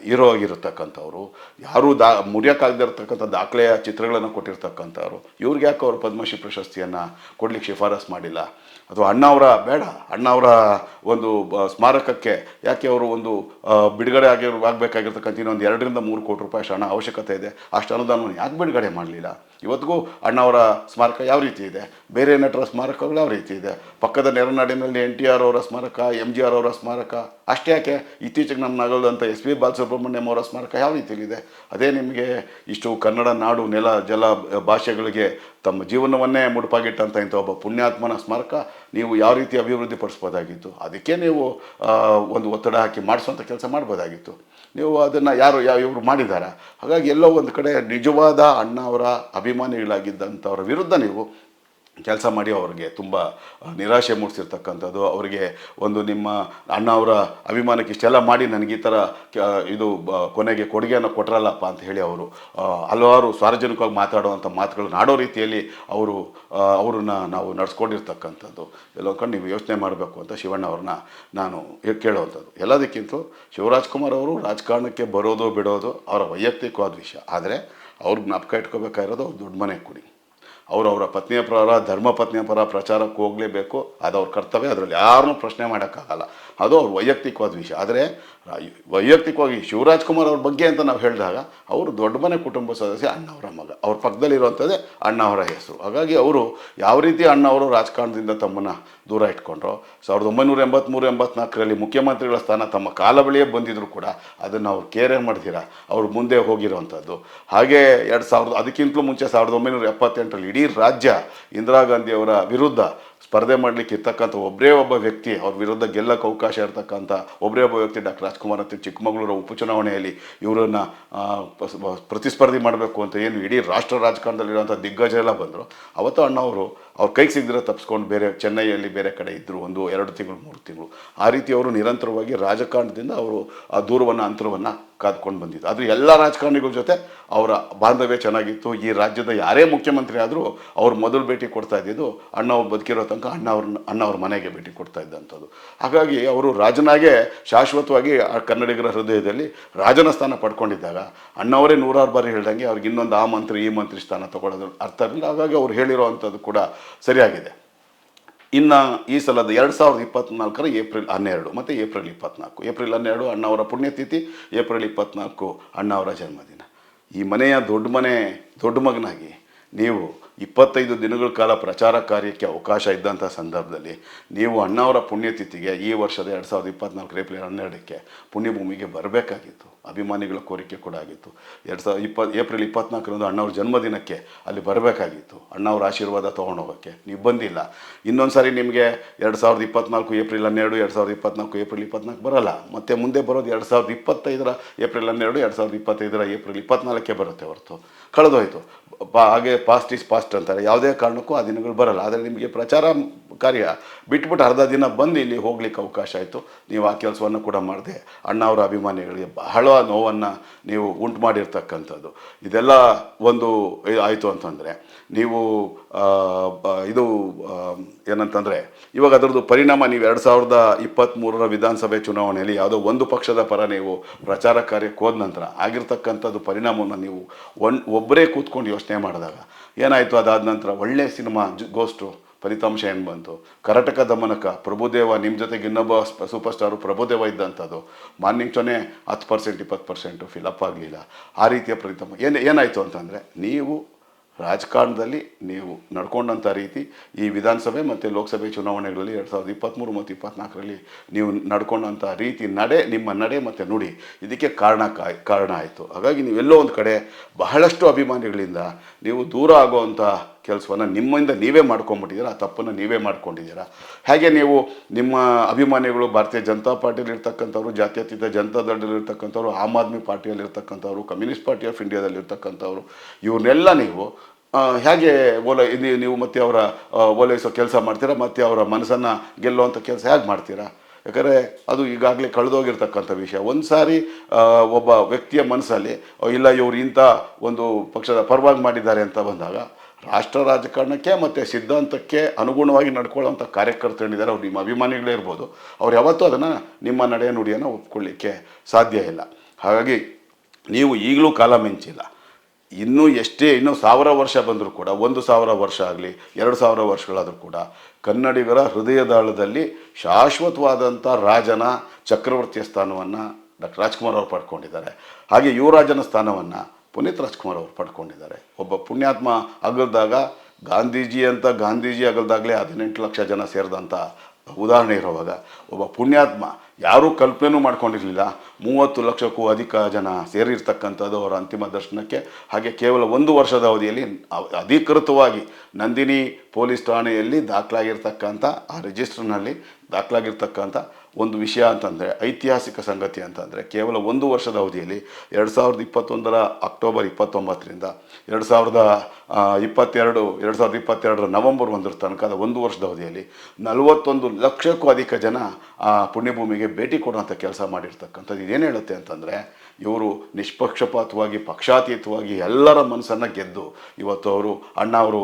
ಹೀರೋ ಆಗಿರತಕ್ಕಂಥವ್ರು, ಯಾರೂ ದಾ ಮುರಿಯೋಕ್ಕಾಗದೇ ಇರತಕ್ಕಂಥ ದಾಖಲೆಯ ಚಿತ್ರಗಳನ್ನು ಕೊಟ್ಟಿರ್ತಕ್ಕಂಥವ್ರು ಇವ್ರಿಗೆ ಯಾಕೆ ಅವರು ಪದ್ಮಶ್ರೀ ಪ್ರಶಸ್ತಿಯನ್ನು ಕೊಡ್ಲಿಕ್ಕೆ ಶಿಫಾರಸ್ ಮಾಡಿಲ್ಲ? ಅಥವಾ ಅಣ್ಣವರ ಬೇಡ ಅಣ್ಣವರ ಒಂದು ಸ್ಮಾರಕಕ್ಕೆ ಯಾಕೆ ಅವರು ಒಂದು ಬಿಡುಗಡೆ ಆಗಿರೋ ಆಗಬೇಕಾಗಿರ್ತಕ್ಕಂಥ ಇನ್ನೊಂದು ಎರಡರಿಂದ ಮೂರು ಕೋಟಿ ರೂಪಾಯಿ ಅಷ್ಟು ಹಣ ಅವಶ್ಯಕತೆ ಇದೆ. ಅಷ್ಟು ಅನುದಾನವನ್ನು ಯಾಕೆ ಬಿಡುಗಡೆ ಮಾಡಲಿಲ್ಲ? ಇವತ್ತಿಗೂ ಅಣ್ಣವರ ಸ್ಮಾರಕ ಯಾವ ರೀತಿ ಇದೆ? ಬೇರೆ ನಟರ ಸ್ಮಾರಕಗಳು ಯಾವ ರೀತಿ ಇದೆ? ಪಕ್ಕದ ನೆರನಾಡಿನಲ್ಲಿ ಎನ್ ಟಿ ಆರ್ ಅವರ ಸ್ಮಾರಕ ಎಂ ಜಿ ಆರ್ ಅವರ ಸ್ಮಾರಕ, ಅಷ್ಟೇ ಯಾಕೆ ಇತ್ತೀಚೆಗೆ ನಮ್ಮ ನಗರದಂಥ ಎಸ್ ಪಿ ಬಾಲಸುಬ್ರಹ್ಮಣ್ಯಂ ಅವರ ಸ್ಮಾರಕ ಯಾವ ರೀತಿಯಲ್ಲಿದೆ? ಅದೇ ನಿಮಗೆ ಇಷ್ಟು ಕನ್ನಡ ನಾಡು, ನೆಲ, ಜಲ ಭಾಷೆಗಳಿಗೆ ತಮ್ಮ ಜೀವನವನ್ನೇ ಮುಡುಪಾಗಿಟ್ಟಂಥ ಇಂಥ ಒಬ್ಬ ಪುಣ್ಯಾತ್ಮನ ಸ್ಮಾರಕ ನೀವು ಯಾವ ರೀತಿ ಅಭಿವೃದ್ಧಿ ಪಡಿಸ್ಬೋದಾಗಿತ್ತು ಅದಕ್ಕೆ ನೀವು ಒಂದು ಒತ್ತಡ ಹಾಕಿ ಮಾಡಿಸುವಂಥ ಕೆಲಸ ಮಾಡ್ಬೋದಾಗಿತ್ತು. ನೀವು ಅದನ್ನು ಯಾರು, ಯಾವ ಇವರು ಮಾಡಿದ್ದಾರೆ ಹಾಗಾಗಿ ಎಲ್ಲೋ ಒಂದು ಕಡೆ ನಿಜವಾದ ಅಣ್ಣ ಅವರ ಅಭಿಮಾನಿಗಳಾಗಿದ್ದಂಥವ್ರ ವಿರುದ್ಧ ನೀವು ಕೆಲಸ ಮಾಡಿ ಅವರಿಗೆ ತುಂಬ ನಿರಾಶೆ ಮೂಡಿಸಿರ್ತಕ್ಕಂಥದ್ದು. ಅವರಿಗೆ ಒಂದು ನಿಮ್ಮ ಅಣ್ಣ ಅವರ ಅಭಿಮಾನಕ್ಕೆ ಇಷ್ಟೆಲ್ಲ ಮಾಡಿ ನನಗೆ ಈ ಥರ ಇದು ಕೊನೆಗೆ ಕೊಡುಗೆಯನ್ನು ಕೊಟ್ರಲ್ಲಪ್ಪ ಅಂತ ಹೇಳಿ ಅವರು ಹಲವಾರು ಸಾರ್ವಜನಿಕವಾಗಿ ಮಾತಾಡುವಂಥ ಮಾತುಗಳನ್ನ ಆಡೋ ರೀತಿಯಲ್ಲಿ ಅವರು ಅವ್ರನ್ನ ನಾವು ನಡೆಸ್ಕೊಂಡಿರ್ತಕ್ಕಂಥದ್ದು. ಎಲ್ಲೊಂದ್ಕೊಂಡು ನೀವು ಯೋಚನೆ ಮಾಡಬೇಕು ಅಂತ ಶಿವಣ್ಣ ಅವ್ರನ್ನ ನಾನು ಕೇಳುವಂಥದ್ದು. ಎಲ್ಲದಕ್ಕಿಂತ ಶಿವರಾಜ್ ಕುಮಾರ್ ಅವರು ರಾಜಕಾರಣಕ್ಕೆ ಬರೋದು ಬಿಡೋದು ಅವರ ವೈಯಕ್ತಿಕವಾದ ವಿಷಯ. ಆದರೆ ಅವ್ರು ಜ್ಞಾಪಕ ಇಟ್ಕೋಬೇಕಾಗಿರೋದು ಅವ್ರ ದೊಡ್ಡ ಮನೆ ಕೊಡಿ. ಅವರು ಅವರ ಪತ್ನಿಯ ಪರ, ಧರ್ಮ ಪತ್ನಿಯ ಪರ ಪ್ರಚಾರಕ್ಕೆ ಹೋಗಲೇಬೇಕು. ಅದು ಅವ್ರ ಕರ್ತವ್ಯ. ಅದರಲ್ಲಿ ಯಾರನ್ನೂ ಪ್ರಶ್ನೆ ಮಾಡೋಕ್ಕಾಗಲ್ಲ. ಅದು ಅವ್ರ ವೈಯಕ್ತಿಕವಾದ ವಿಷಯ. ಆದರೆ ವೈಯಕ್ತಿಕವಾಗಿ ಶಿವರಾಜ್ ಕುಮಾರ್ ಅವ್ರ ಬಗ್ಗೆ ಅಂತ ನಾವು ಹೇಳಿದಾಗ, ಅವರು ದೊಡ್ಡ ಮನೆ ಕುಟುಂಬ ಸದಸ್ಯ ಅಣ್ಣವರ ಮಗ. ಅವ್ರ ಪಕ್ಕದಲ್ಲಿರುವಂಥದ್ದೇ ಅಣ್ಣವರ ಹೆಸರು. ಹಾಗಾಗಿ ಅವರು ಯಾವ ರೀತಿ ಅಣ್ಣವರು ರಾಜಕಾರಣದಿಂದ ತಮ್ಮನ್ನು ದೂರ ಇಟ್ಕೊಂಡ್ರು, ಸಾವಿರದ ಒಂಬೈನೂರ ಎಂಬತ್ತ್ಮೂರು ಎಂಬತ್ನಾಲ್ಕರಲ್ಲಿ ಮುಖ್ಯಮಂತ್ರಿಗಳ ಸ್ಥಾನ ತಮ್ಮ ಕಾಲ ಬಳಿಯೇ ಬಂದಿದ್ರು ಕೂಡ ಅದನ್ನು ಅವ್ರು ಕೇರೆ ಮಾಡ್ತೀರಾ? ಅವ್ರು ಮುಂದೆ ಹೋಗಿರುವಂಥದ್ದು. ಹಾಗೆ ಎರಡು ಸಾವಿರದ, ಅದಕ್ಕಿಂತಲೂ ಮುಂಚೆ ಸಾವಿರದ ಒಂಬೈನೂರ ಎಪ್ಪತ್ತೆಂಟರಲ್ಲಿ ಇಡೀ ರಾಜ್ಯ ಇಂದಿರಾ ಗಾಂಧಿಯವರ ವಿರುದ್ಧ ಸ್ಪರ್ಧೆ ಮಾಡಲಿಕ್ಕೆ ಇರ್ತಕ್ಕಂಥ ಒಬ್ಬರೇ ಒಬ್ಬ ವ್ಯಕ್ತಿ, ಅವ್ರ ವಿರುದ್ಧ ಗೆಲ್ಲಕ್ಕೆ ಅವಕಾಶ ಇರತಕ್ಕಂಥ ಒಬ್ಬರೇ ಒಬ್ಬ ವ್ಯಕ್ತಿ ಡಾಕ್ಟರ್ ರಾಜ್ಕುಮಾರ್ ಅಂತ ಚಿಕ್ಕಮಗಳೂರು ಉಪಚುನಾವಣೆಯಲ್ಲಿ ಇವರನ್ನು ಪ್ರತಿಸ್ಪರ್ಧಿ ಮಾಡಬೇಕು ಅಂತ ಏನು ಇಡೀ ರಾಷ್ಟ್ರ ರಾಜಕಾರಣದಲ್ಲಿರುವಂಥ ದಿಗ್ಗಜ ಎಲ್ಲ ಬಂದರು. ಅವತ್ತು ಅಣ್ಣವರು ಅವ್ರ ಕೈಗೆ ಸಿಗದಿರೋ ತಪ್ಪಿಸ್ಕೊಂಡು ಬೇರೆ ಚೆನ್ನೈಯಲ್ಲಿ ಬೇರೆ ಕಡೆ ಇದ್ದರು ಒಂದು ಎರಡು ತಿಂಗಳು, ಮೂರು ತಿಂಗಳು. ಆ ರೀತಿ ಅವರು ನಿರಂತರವಾಗಿ ರಾಜಕಾರಣದಿಂದ ಅವರು ಆ ದೂರವನ್ನು, ಅಂತರವನ್ನು ಕಾದ್ಕೊಂಡು ಬಂದಿದ್ದು ಆದರೆ ಎಲ್ಲ ರಾಜಕಾರಣಿಗಳ ಜೊತೆ ಅವರ ಬಾಂಧವ್ಯ ಚೆನ್ನಾಗಿತ್ತು. ಈ ರಾಜ್ಯದ ಯಾರೇ ಮುಖ್ಯಮಂತ್ರಿ ಆದರೂ ಅವ್ರು ಮೊದಲು ಭೇಟಿ ಕೊಡ್ತಾ ಇದ್ದಿದ್ದು ಅಣ್ಣ ಅವ್ರು ಬದುಕಿರೋ ತನಕ ಅಣ್ಣ ಅವ್ರನ್ನ ಅಣ್ಣ ಅವ್ರ ಮನೆಗೆ ಭೇಟಿ ಕೊಡ್ತಾ ಇದ್ದಂಥದ್ದು. ಹಾಗಾಗಿ ಅವರು ರಾಜನಾಗೆ ಶಾಶ್ವತವಾಗಿ ಆ ಕನ್ನಡಿಗರ ಹೃದಯದಲ್ಲಿ ರಾಜನ ಸ್ಥಾನ ಪಡ್ಕೊಂಡಿದ್ದಾಗ ಅಣ್ಣವರೇ ನೂರಾರು ಬಾರಿ ಹೇಳ್ದಂಗೆ ಅವ್ರಿಗೆ ಇನ್ನೊಂದು ಆ ಮಂತ್ರಿ, ಈ ಮಂತ್ರಿ ಸ್ಥಾನ ತಗೊಳ್ಳೋದು ಅರ್ಥ ಇರಲಿಲ್ಲ ಹಾಗಾಗಿ ಅವ್ರು ಹೇಳಿರೋವಂಥದ್ದು ಕೂಡ ಸರಿಯಾಗಿದೆ. ಇನ್ನು ಈ ಸಲದ ಎರಡು ಸಾವಿರದ ಇಪ್ಪತ್ತ್ನಾಲ್ಕರ ಏಪ್ರಿಲ್ ಹನ್ನೆರಡು, ಮತ್ತು ಏಪ್ರಿಲ್ ಇಪ್ಪತ್ನಾಲ್ಕು. ಏಪ್ರಿಲ್ ಹನ್ನೆರಡು ಅಣ್ಣವರ ಪುಣ್ಯತಿಥಿ, ಏಪ್ರಿಲ್ ಇಪ್ಪತ್ನಾಲ್ಕು ಅಣ್ಣವರ ಜನ್ಮದಿನ. ಈ ಮನೆಯ ದೊಡ್ಡ ಮನೆ, ದೊಡ್ಡ ಮಗನಾಗಿ ನೀವು ಇಪ್ಪತ್ತೈದು ದಿನಗಳ ಕಾಲ ಪ್ರಚಾರ ಕಾರ್ಯಕ್ಕೆ ಅವಕಾಶ ಇದ್ದಂಥ ಸಂದರ್ಭದಲ್ಲಿ ನೀವು ಅಣ್ಣವರ ಪುಣ್ಯತಿಥಿಗೆ ಈ ವರ್ಷದ ಎರಡು ಸಾವಿರದ ಇಪ್ಪತ್ನಾಲ್ಕು ಏಪ್ರಿಲ್ ಹನ್ನೆರಡಕ್ಕೆ ಪುಣ್ಯಭೂಮಿಗೆ ಬರಬೇಕಾಗಿತ್ತು. ಅಭಿಮಾನಿಗಳ ಕೋರಿಕೆ ಕೂಡ ಆಗಿತ್ತು. ಎರಡು ಸಾವಿರದ ಇಪ್ಪತ್ತು ಏಪ್ರಿಲ್ ಇಪ್ಪತ್ನಾಲ್ಕರಂದು ಅಣ್ಣವ್ರ ಜನ್ಮದಿನಕ್ಕೆ ಅಲ್ಲಿ ಬರಬೇಕಾಗಿತ್ತು. ಅಣ್ಣವ್ರ ಆಶೀರ್ವಾದ ತೊಗೊಂಡೋಗೋಕ್ಕೆ. ನೀವು ಬಂದಿಲ್ಲ. ಇನ್ನೊಂದು ಸಾರಿ ನಿಮಗೆ ಎರಡು ಸಾವಿರದ ಇಪ್ಪತ್ನಾಲ್ಕು ಏಪ್ರಿಲ್ ಹನ್ನೆರಡು, ಎರಡು ಸಾವಿರದ ಇಪ್ಪತ್ನಾಲ್ಕು ಏಪ್ರಿಲ್ ಇಪ್ಪತ್ನಾಲ್ಕು ಬರಲ್ಲ. ಮತ್ತೆ ಮುಂದೆ ಬರೋದು ಎರಡು ಸಾವಿರದ ಇಪ್ಪತ್ತೈದರ ಏಪ್ರಿಲ್ ಹನ್ನೆರಡು, ಎರಡು ಸಾವಿರದ ಇಪ್ಪತ್ತೈದರ ಏಪ್ರಿಲ್ ಇಪ್ಪತ್ನಾಲ್ಕೇ ಬರುತ್ತೆ ಹೊರತು. ಕಳೆದೋಯ್ತು. ಪಾ ಹಾಗೆ ಪಾಸ್ಟ್ ಇಸ್ ಪಾಸ್ಟ್ ಅಂತಾರೆ. ಯಾವುದೇ ಕಾರಣಕ್ಕೂ ಆ ದಿನಗಳು ಬರಲ್ಲ. ಆದರೆ ನಿಮಗೆ ಪ್ರಚಾರ ಕಾರ್ಯ ಬಿಟ್ಬಿಟ್ಟು ಅರ್ಧ ದಿನ ಬಂದು ಇಲ್ಲಿ ಹೋಗ್ಲಿಕ್ಕೆ ಅವಕಾಶ ಆಯಿತು. ನೀವು ಆ ಕೆಲಸವನ್ನು ಕೂಡ ಮಾಡಿದೆ. ಅಣ್ಣ ಅವರ ಅಭಿಮಾನಿಗಳಿಗೆ ಬಹಳ ನೋವನ್ನು ನೀವು ಉಂಟು ಮಾಡಿರ್ತಕ್ಕಂಥದ್ದು. ಇದೆಲ್ಲ ಒಂದು ಆಯಿತು ಅಂತಂದರೆ ನೀವು ಇದು ಏನಂತಂದರೆ ಇವಾಗ ಅದರದ್ದು ಪರಿಣಾಮ ನೀವು ಎರಡು ಸಾವಿರದ ಇಪ್ಪತ್ತ್ಮೂರರ ವಿಧಾನಸಭೆ ಚುನಾವಣೆಯಲ್ಲಿ ಯಾವುದೋ ಒಂದು ಪಕ್ಷದ ಪರ ನೀವು ಪ್ರಚಾರ ಕಾರ್ಯಕ್ಕೆ ಹೋದ ನಂತರ ಆಗಿರ್ತಕ್ಕಂಥದ್ದು ಪರಿಣಾಮವನ್ನು ನೀವು ಒನ್, ಒಬ್ಬರೇ ಕೂತ್ಕೊಂಡು ಯೋಚನೆ ಮಾಡಿದಾಗ ಏನಾಯಿತು ಅದಾದ ನಂತರ ಒಳ್ಳೆಯ ಸಿನಿಮಾ ಗೋಸ್ಟು ಫಲಿತಾಂಶ ಏನು ಬಂತು? ಕರ್ನಾಟಕ ದಮನಕ ಪ್ರಭುದೇವ ನಿಮ್ಮ ಜೊತೆಗೆ ಇನ್ನೊಬ್ಬ ಸ್ಪ- ಸೂಪರ್ ಸ್ಟಾರು ಪ್ರಭುದೇವ ಇದ್ದಂಥದ್ದು ಮಾರ್ನಿಂಗ್ ಚೊನೆ ಹತ್ತು ಪರ್ಸೆಂಟ್ ಇಪ್ಪತ್ತು ಪರ್ಸೆಂಟು ಫಿಲಪ್ ಆಗಲಿಲ್ಲ. ಆ ರೀತಿಯ ಫಲಿತಾಂಶ ಏನು, ಏನಾಯಿತು ಅಂತಂದರೆ, ನೀವು ರಾಜಕಾರಣದಲ್ಲಿ ನೀವು ನಡ್ಕೊಂಡಂಥ ರೀತಿ ಈ ವಿಧಾನಸಭೆ ಮತ್ತು ಲೋಕಸಭೆ ಚುನಾವಣೆಗಳಲ್ಲಿ ಎರಡು ಸಾವಿರದ ಇಪ್ಪತ್ತ್ಮೂರು ಮತ್ತು ಇಪ್ಪತ್ತ್ನಾಲ್ಕರಲ್ಲಿ ನೀವು ನಡ್ಕೊಂಡಂಥ ರೀತಿ ನಡೆ, ನಿಮ್ಮ ನಡೆ ಮತ್ತು ನುಡಿ. ಇದಕ್ಕೆ ಕಾರಣ ಕಾರಣ ಆಯಿತು. ಹಾಗಾಗಿ ನೀವೆಲ್ಲೋ ಒಂದು ಕಡೆ ಬಹಳಷ್ಟು ಅಭಿಮಾನಿಗಳಿಂದ ನೀವು ದೂರ ಆಗುವಂಥ ಕೆಲಸವನ್ನು ನಿಮ್ಮಿಂದ ನೀವೇ ಮಾಡ್ಕೊಂಬಿಟ್ಟಿದ್ದೀರಾ ಆ ತಪ್ಪನ್ನು ನೀವೇ ಮಾಡ್ಕೊಂಡಿದ್ದೀರಾ? ಹಾಗೆ ನೀವು ನಿಮ್ಮ ಅಭಿಮಾನಿಗಳು, ಭಾರತೀಯ ಜನತಾ ಪಾರ್ಟಿಯಲ್ಲಿ ಇರ್ತಕ್ಕಂಥವ್ರು ಜಾತ್ಯತೀತ ಜನತಾ ದಳದಲ್ಲಿರ್ತಕ್ಕಂಥವ್ರು, ಆಮ್ ಆದ್ಮಿ ಪಾರ್ಟಿಯಲ್ಲಿ ಇರ್ತಕ್ಕಂಥವ್ರು ಕಮ್ಯುನಿಸ್ಟ್ ಪಾರ್ಟಿ ಆಫ್ ಇಂಡಿಯಾದಲ್ಲಿರ್ತಕ್ಕಂಥವ್ರು, ಇವ್ರನ್ನೆಲ್ಲ ನೀವು ಹೇಗೆ ಓಲೈ, ನೀವು ಮತ್ತೆ ಅವರ ಓಲೈಸೋ ಕೆಲಸ ಮಾಡ್ತೀರಾ, ಮತ್ತು ಅವರ ಮನಸ್ಸನ್ನು ಗೆಲ್ಲುವಂಥ ಕೆಲಸ ಹೇಗೆ ಮಾಡ್ತೀರಾ? ಯಾಕಂದರೆ ಅದು ಈಗಾಗಲೇ ಕಳೆದೋಗಿರ್ತಕ್ಕಂಥ ವಿಷಯ. ಒಂದು ಸಾರಿ ಒಬ್ಬ ವ್ಯಕ್ತಿಯ ಮನಸ್ಸಲ್ಲಿ ಇಲ್ಲ, ಇವರು ಇಂಥ ಒಂದು ಪಕ್ಷದ ಪರವಾಗಿ ಮಾಡಿದ್ದಾರೆ ಅಂತ ಬಂದಾಗ ರಾಷ್ಟ್ರ ರಾಜಕಾರಣಕ್ಕೆ ಮತ್ತು ಸಿದ್ಧಾಂತಕ್ಕೆ ಅನುಗುಣವಾಗಿ ನಡ್ಕೊಳ್ಳೋಂಥ ಕಾರ್ಯಕರ್ತರೇನಿದ್ದಾರೆ ಅವ್ರು ನಿಮ್ಮ ಅಭಿಮಾನಿಗಳೇ ಇರ್ಬೋದು. ಅವ್ರು ಯಾವತ್ತೂ ಅದನ್ನು ನಿಮ್ಮ ನಡೆ ನುಡಿಯನ್ನು ಒಪ್ಕೊಳ್ಳಿಕ್ಕೆ ಸಾಧ್ಯ ಇಲ್ಲ. ಹಾಗಾಗಿ ನೀವು ಈಗಲೂ ಕಾಲ ಮಿಂಚಿಲ್ಲ. ಇನ್ನೂ ಎಷ್ಟೇ, ಇನ್ನೂ ಸಾವಿರ ವರ್ಷ ಬಂದರೂ ಕೂಡ, ಒಂದು ಸಾವಿರ ವರ್ಷ ಆಗಲಿ, ಎರಡು ಸಾವಿರ ವರ್ಷಗಳಾದರೂ ಕೂಡ, ಕನ್ನಡಿಗರ ಹೃದಯದಾಳದಲ್ಲಿ ಶಾಶ್ವತವಾದಂಥ ರಾಜನ ಚಕ್ರವರ್ತಿಯ ಸ್ಥಾನವನ್ನು ಡಾಕ್ಟರ್ ರಾಜ್ಕುಮಾರ್ ಅವರು ಪಡ್ಕೊಂಡಿದ್ದಾರೆ. ಹಾಗೆ ಯುವರಾಜನ ಸ್ಥಾನವನ್ನು ಪುನೀತ್ ರಾಜ್ಕುಮಾರ್ ಅವರು ಪಡ್ಕೊಂಡಿದ್ದಾರೆ. ಒಬ್ಬ ಪುಣ್ಯಾತ್ಮ ಅಗಲ್ದಾಗ, ಗಾಂಧೀಜಿ ಅಂತ ಗಾಂಧೀಜಿ ಅಗಲ್ದಾಗಲೇ ಹದಿನೆಂಟು ಲಕ್ಷ ಜನ ಸೇರಿದಂಥ ಉದಾಹರಣೆ ಇರುವಾಗ ಒಬ್ಬ ಪುಣ್ಯಾತ್ಮ ಯಾರೂ ಕಲ್ಪನೆಯೂ ಮಾಡ್ಕೊಂಡಿರಲಿಲ್ಲ. ಮೂವತ್ತು ಲಕ್ಷಕ್ಕೂ ಅಧಿಕ ಜನ ಸೇರಿರ್ತಕ್ಕಂಥದ್ದು ಅವರ ಅಂತಿಮ ದರ್ಶನಕ್ಕೆ. ಹಾಗೆ ಕೇವಲ ಒಂದು ವರ್ಷದ ಅವಧಿಯಲ್ಲಿ ಅಧಿಕೃತವಾಗಿ ನಂದಿನಿ ಪೊಲೀಸ್ ಠಾಣೆಯಲ್ಲಿ ದಾಖಲಾಗಿರ್ತಕ್ಕಂಥ, ಆ ರಿಜಿಸ್ಟರ್ನಲ್ಲಿ ದಾಖಲಾಗಿರ್ತಕ್ಕಂಥ ಒಂದು ವಿಷಯ ಅಂತಂದರೆ, ಐತಿಹಾಸಿಕ ಸಂಗತಿ ಅಂತಂದರೆ, ಕೇವಲ ಒಂದು ವರ್ಷದ ಅವಧಿಯಲ್ಲಿ ಎರಡು ಸಾವಿರದ ಇಪ್ಪತ್ತೊಂದರ ಅಕ್ಟೋಬರ್ ಇಪ್ಪತ್ತೊಂಬತ್ತರಿಂದ ಎರಡು ಸಾವಿರದ ಇಪ್ಪತ್ತೆರಡು, ಎರಡು ಸಾವಿರದ ಇಪ್ಪತ್ತೆರಡರ ನವೆಂಬರ್ ಒಂದರ ತನಕದ ಒಂದು ವರ್ಷದ ಅವಧಿಯಲ್ಲಿ ನಲವತ್ತೊಂದು ಲಕ್ಷಕ್ಕೂ ಅಧಿಕ ಜನ ಆ ಪುಣ್ಯಭೂಮಿಗೆ ಭೇಟಿ ಕೊಡುವಂಥ ಕೆಲಸ ಮಾಡಿರ್ತಕ್ಕಂಥದ್ದು. ಇದೇನು ಹೇಳುತ್ತೆ ಅಂತಂದರೆ ಇವರು ನಿಷ್ಪಕ್ಷಪಾತವಾಗಿ, ಪಕ್ಷಾತೀತವಾಗಿ ಎಲ್ಲರ ಮನಸ್ಸನ್ನು ಗೆದ್ದು ಇವತ್ತು ಅವರು ಅಣ್ಣ ಅವರು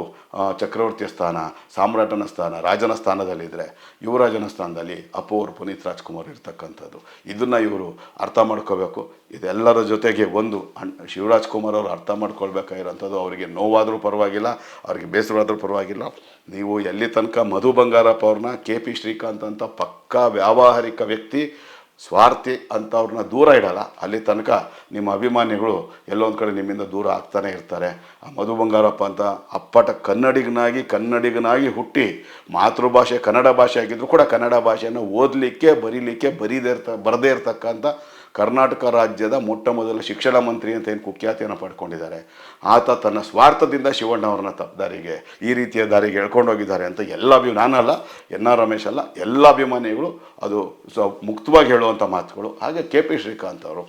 ಚಕ್ರವರ್ತಿಯ ಸ್ಥಾನ, ಸಾಮ್ರಾಟನ ಸ್ಥಾನ, ರಾಜನ ಸ್ಥಾನದಲ್ಲಿದ್ದರೆ ಯುವರಾಜನ ಸ್ಥಾನದಲ್ಲಿ ಅಪ್ಪು ಪುನೀತ್ ರಾಜ್ಕುಮಾರ್ ಇರ್ತಕ್ಕಂಥದ್ದು. ಇದನ್ನು ಇವರು ಅರ್ಥ ಮಾಡ್ಕೋಬೇಕು. ಇದೆಲ್ಲರ ಜೊತೆಗೆ ಒಂದು ಶಿವರಾಜ್ ಕುಮಾರ್ ಅವರು ಅರ್ಥ ಮಾಡ್ಕೊಳ್ಬೇಕಾಗಿರೋಂಥದ್ದು. ಅವರಿಗೆ ನೋವಾದರೂ ಪರವಾಗಿಲ್ಲ, ಅವರಿಗೆ ಬೇಸರವಾದರೂ ಪರವಾಗಿಲ್ಲ. ನೀವು ಎಲ್ಲಿ ತನಕ ಮಧು ಬಂಗಾರಪ್ಪ ಅವ್ರನ್ನ ಕೆ ಪಿ ಶ್ರೀಕಾಂತ್ ಅಂತ ಪಕ್ಕಾ ವ್ಯಾವಹಾರಿಕ ವ್ಯಕ್ತಿ ಸ್ವಾರ್ಥಿ ಅಂಥವ್ರನ್ನ ದೂರ ಇಡಲ್ಲ. ಅಲ್ಲಿ ತನಕ ನಿಮ್ಮ ಅಭಿಮಾನಿಗಳು ಎಲ್ಲೊಂದು ಕಡೆ ನಿಮ್ಮಿಂದ ದೂರ ಆಗ್ತಾನೆ ಇರ್ತಾರೆ. ಆ ಮಧು ಬಂಗಾರಪ್ಪ ಅಂತ ಅಪ್ಪಟ ಕನ್ನಡಿಗನಾಗಿ ಕನ್ನಡಿಗನಾಗಿ ಹುಟ್ಟಿ ಮಾತೃಭಾಷೆ ಕನ್ನಡ ಭಾಷೆ ಆಗಿದ್ರು ಕೂಡ ಕನ್ನಡ ಭಾಷೆಯನ್ನು ಓದಲಿಕ್ಕೆ, ಬರೀಲಿಕ್ಕೆ ಬರೀದೇ ಇರ್ತ, ಬರದೇ ಇರ್ತಕ್ಕಂಥ ಕರ್ನಾಟಕ ರಾಜ್ಯದ ಮೊಟ್ಟ ಮೊದಲ ಶಿಕ್ಷಣ ಮಂತ್ರಿ ಅಂತ ಏನು ಕುಖ್ಯಾತಿಯನ್ನು ಪಡ್ಕೊಂಡಿದ್ದಾರೆ. ಆತ ತನ್ನ ಸ್ವಾರ್ಥದಿಂದ ಶಿವಣ್ಣವ್ರನ್ನ ತಪ್ಪ ದಾರಿಗೆ, ಈ ರೀತಿಯ ದಾರಿಗೆ ಎಳ್ಕೊಂಡು ಹೋಗಿದ್ದಾರೆ ಅಂತ ಎಲ್ಲ ಅಭಿ, ನಾನಲ್ಲ ಎನ್ ಆರ್ ರಮೇಶ್ ಅಲ್ಲ, ಎಲ್ಲ ಅಭಿಮಾನಿಗಳು ಅದು ಸ್ವ ಮುಕ್ತವಾಗಿ ಹೇಳುವಂಥ ಮಾತುಗಳು. ಹಾಗೆ ಕೆ ಪಿ ಶ್ರೀಕಾಂತ್ ಅವರು,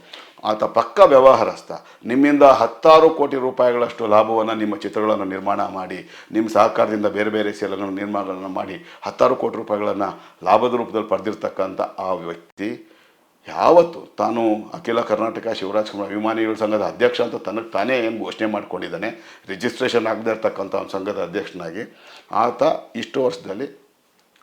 ಆತ ಪಕ್ಕ ವ್ಯವಹಾರಸ್ಥ, ನಿಮ್ಮಿಂದ ಹತ್ತಾರು ಕೋಟಿ ರೂಪಾಯಿಗಳಷ್ಟು ಲಾಭವನ್ನು ನಿಮ್ಮ ಚಿತ್ರಗಳನ್ನು ನಿರ್ಮಾಣ ಮಾಡಿ ನಿಮ್ಮ ಸಹಕಾರದಿಂದ ಬೇರೆ ಬೇರೆ ಸೇಲಗಳನ್ನು ನಿರ್ಮಾಣಗಳನ್ನು ಮಾಡಿ, ಹತ್ತಾರು ಕೋಟಿ ರೂಪಾಯಿಗಳನ್ನು ಲಾಭದ ರೂಪದಲ್ಲಿ ಪಡೆದಿರ್ತಕ್ಕಂಥ ಆ ವ್ಯಕ್ತಿ ಯಾವತ್ತು ತಾನು ಅಖಿಲ ಕರ್ನಾಟಕ ಶಿವರಾಜ್ ಕುಮಾರ್ ಅಭಿಮಾನಿಗಳ ಸಂಘದ ಅಧ್ಯಕ್ಷ ಅಂತ ತನಗೆ ತಾನೇ ಏನು ಘೋಷಣೆ ಮಾಡ್ಕೊಂಡಿದ್ದಾನೆ ರಿಜಿಸ್ಟ್ರೇಷನ್ ಆಗದೆ ಇರ್ತಕ್ಕಂಥ ಒಂದು ಸಂಘದ ಅಧ್ಯಕ್ಷನಾಗಿ, ಆತ ಇಷ್ಟು ವರ್ಷದಲ್ಲಿ,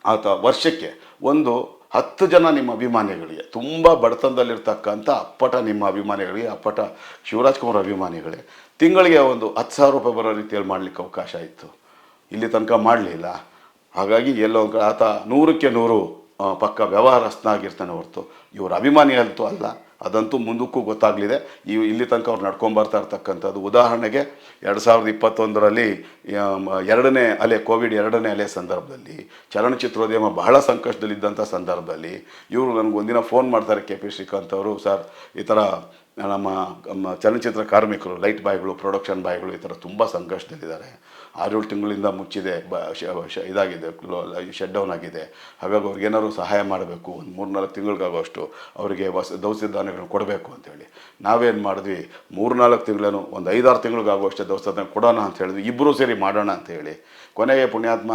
ಆತ ವರ್ಷಕ್ಕೆ ಒಂದು ಹತ್ತು ಜನ ನಿಮ್ಮ ಅಭಿಮಾನಿಗಳಿಗೆ, ತುಂಬ ಬಡತನದಲ್ಲಿರ್ತಕ್ಕಂಥ ಅಪ್ಪಟ ನಿಮ್ಮ ಅಭಿಮಾನಿಗಳಿಗೆ, ಅಪ್ಪಟ ಶಿವರಾಜ್ ಕುಮಾರ್ ಅಭಿಮಾನಿಗಳೇ ತಿಂಗಳಿಗೆ ಒಂದು ಹತ್ತು ಸಾವಿರ ರೂಪಾಯಿ ಬರೋ ರೀತಿಯಲ್ಲಿ ಮಾಡಲಿಕ್ಕೆ ಅವಕಾಶ ಇತ್ತು. ಇಲ್ಲಿ ತನಕ ಮಾಡಲಿಲ್ಲ. ಹಾಗಾಗಿ ಎಲ್ಲೋ ಆತ ನೂರಕ್ಕೆ ನೂರು ಪಕ್ಕ ವ್ಯವಹಾರಸ್ಥನಾಗಿರ್ತಾನೆ ಹೊರತು. ಇವರ ಅಭಿಮಾನಿ ಅಂತೂ ಅಲ್ಲ, ಅದಂತೂ ಮುಂದಕ್ಕೂ ಗೊತ್ತಾಗಲಿದೆ. ಈ, ಇಲ್ಲಿ ತನಕ ಅವ್ರು ನಡ್ಕೊಂಬರ್ತಾ ಇರ್ತಕ್ಕಂಥದ್ದು. ಉದಾಹರಣೆಗೆ ಎರಡು ಸಾವಿರದ ಇಪ್ಪತ್ತೊಂದರಲ್ಲಿ ಎರಡನೇ ಅಲೆ, ಕೋವಿಡ್ ಎರಡನೇ ಅಲೆ ಸಂದರ್ಭದಲ್ಲಿ, ಚಲನಚಿತ್ರೋದ್ಯಮ ಬಹಳ ಸಂಕಷ್ಟದಲ್ಲಿದ್ದಂಥ ಸಂದರ್ಭದಲ್ಲಿ, ಇವರು ನನಗೆ ಒಂದಿನ ಫೋನ್ ಮಾಡ್ತಾರೆ ಕೆ ಪಿ ಶ್ರೀಕಾಂತ್ ಅವರು, ಸರ್, ಈ ಥರ ನಮ್ಮ ನಮ್ಮ ಚಲನಚಿತ್ರ ಕಾರ್ಮಿಕರು, ಲೈಟ್ ಬಾಯ್ಗಳು, ಪ್ರೊಡಕ್ಷನ್ ಬಾಯ್ಗಳು ಈ ಥರ ತುಂಬ ಸಂಕಷ್ಟದಲ್ಲಿದ್ದಾರೆ. ಆರೇಳು ತಿಂಗಳಿಂದ ಮುಚ್ಚಿದೆ, ಬ ಇದಾಗಿದೆ ಶಟ್ ಡೌನ್ ಆಗಿದೆ. ಹಾಗಾಗಿ ಅವ್ರಿಗೆ ಏನಾದ್ರು ಸಹಾಯ ಮಾಡಬೇಕು, ಒಂದು ಮೂರು ನಾಲ್ಕು ತಿಂಗಳಿಗಾಗುವಷ್ಟು ಅವರಿಗೆ ಹೊಸ ದವಸ ಧಾನ್ಯಗಳನ್ನು ಕೊಡಬೇಕು ಅಂತೇಳಿ ನಾವೇನು ಮಾಡಿದ್ವಿ ಮೂರು ನಾಲ್ಕು ತಿಂಗಳೇನು, ಒಂದು ಐದಾರು ತಿಂಗಳಿಗಾಗುವಷ್ಟೇ ದವಸ ಧಾನ್ಯ ಕೊಡೋಣ ಅಂತ ಹೇಳಿದ್ವಿ. ಇಬ್ಬರೂ ಸೇರಿ ಮಾಡೋಣ ಅಂತ ಹೇಳಿ. ಕೊನೆಗೆ ಪುಣ್ಯಾತ್ಮ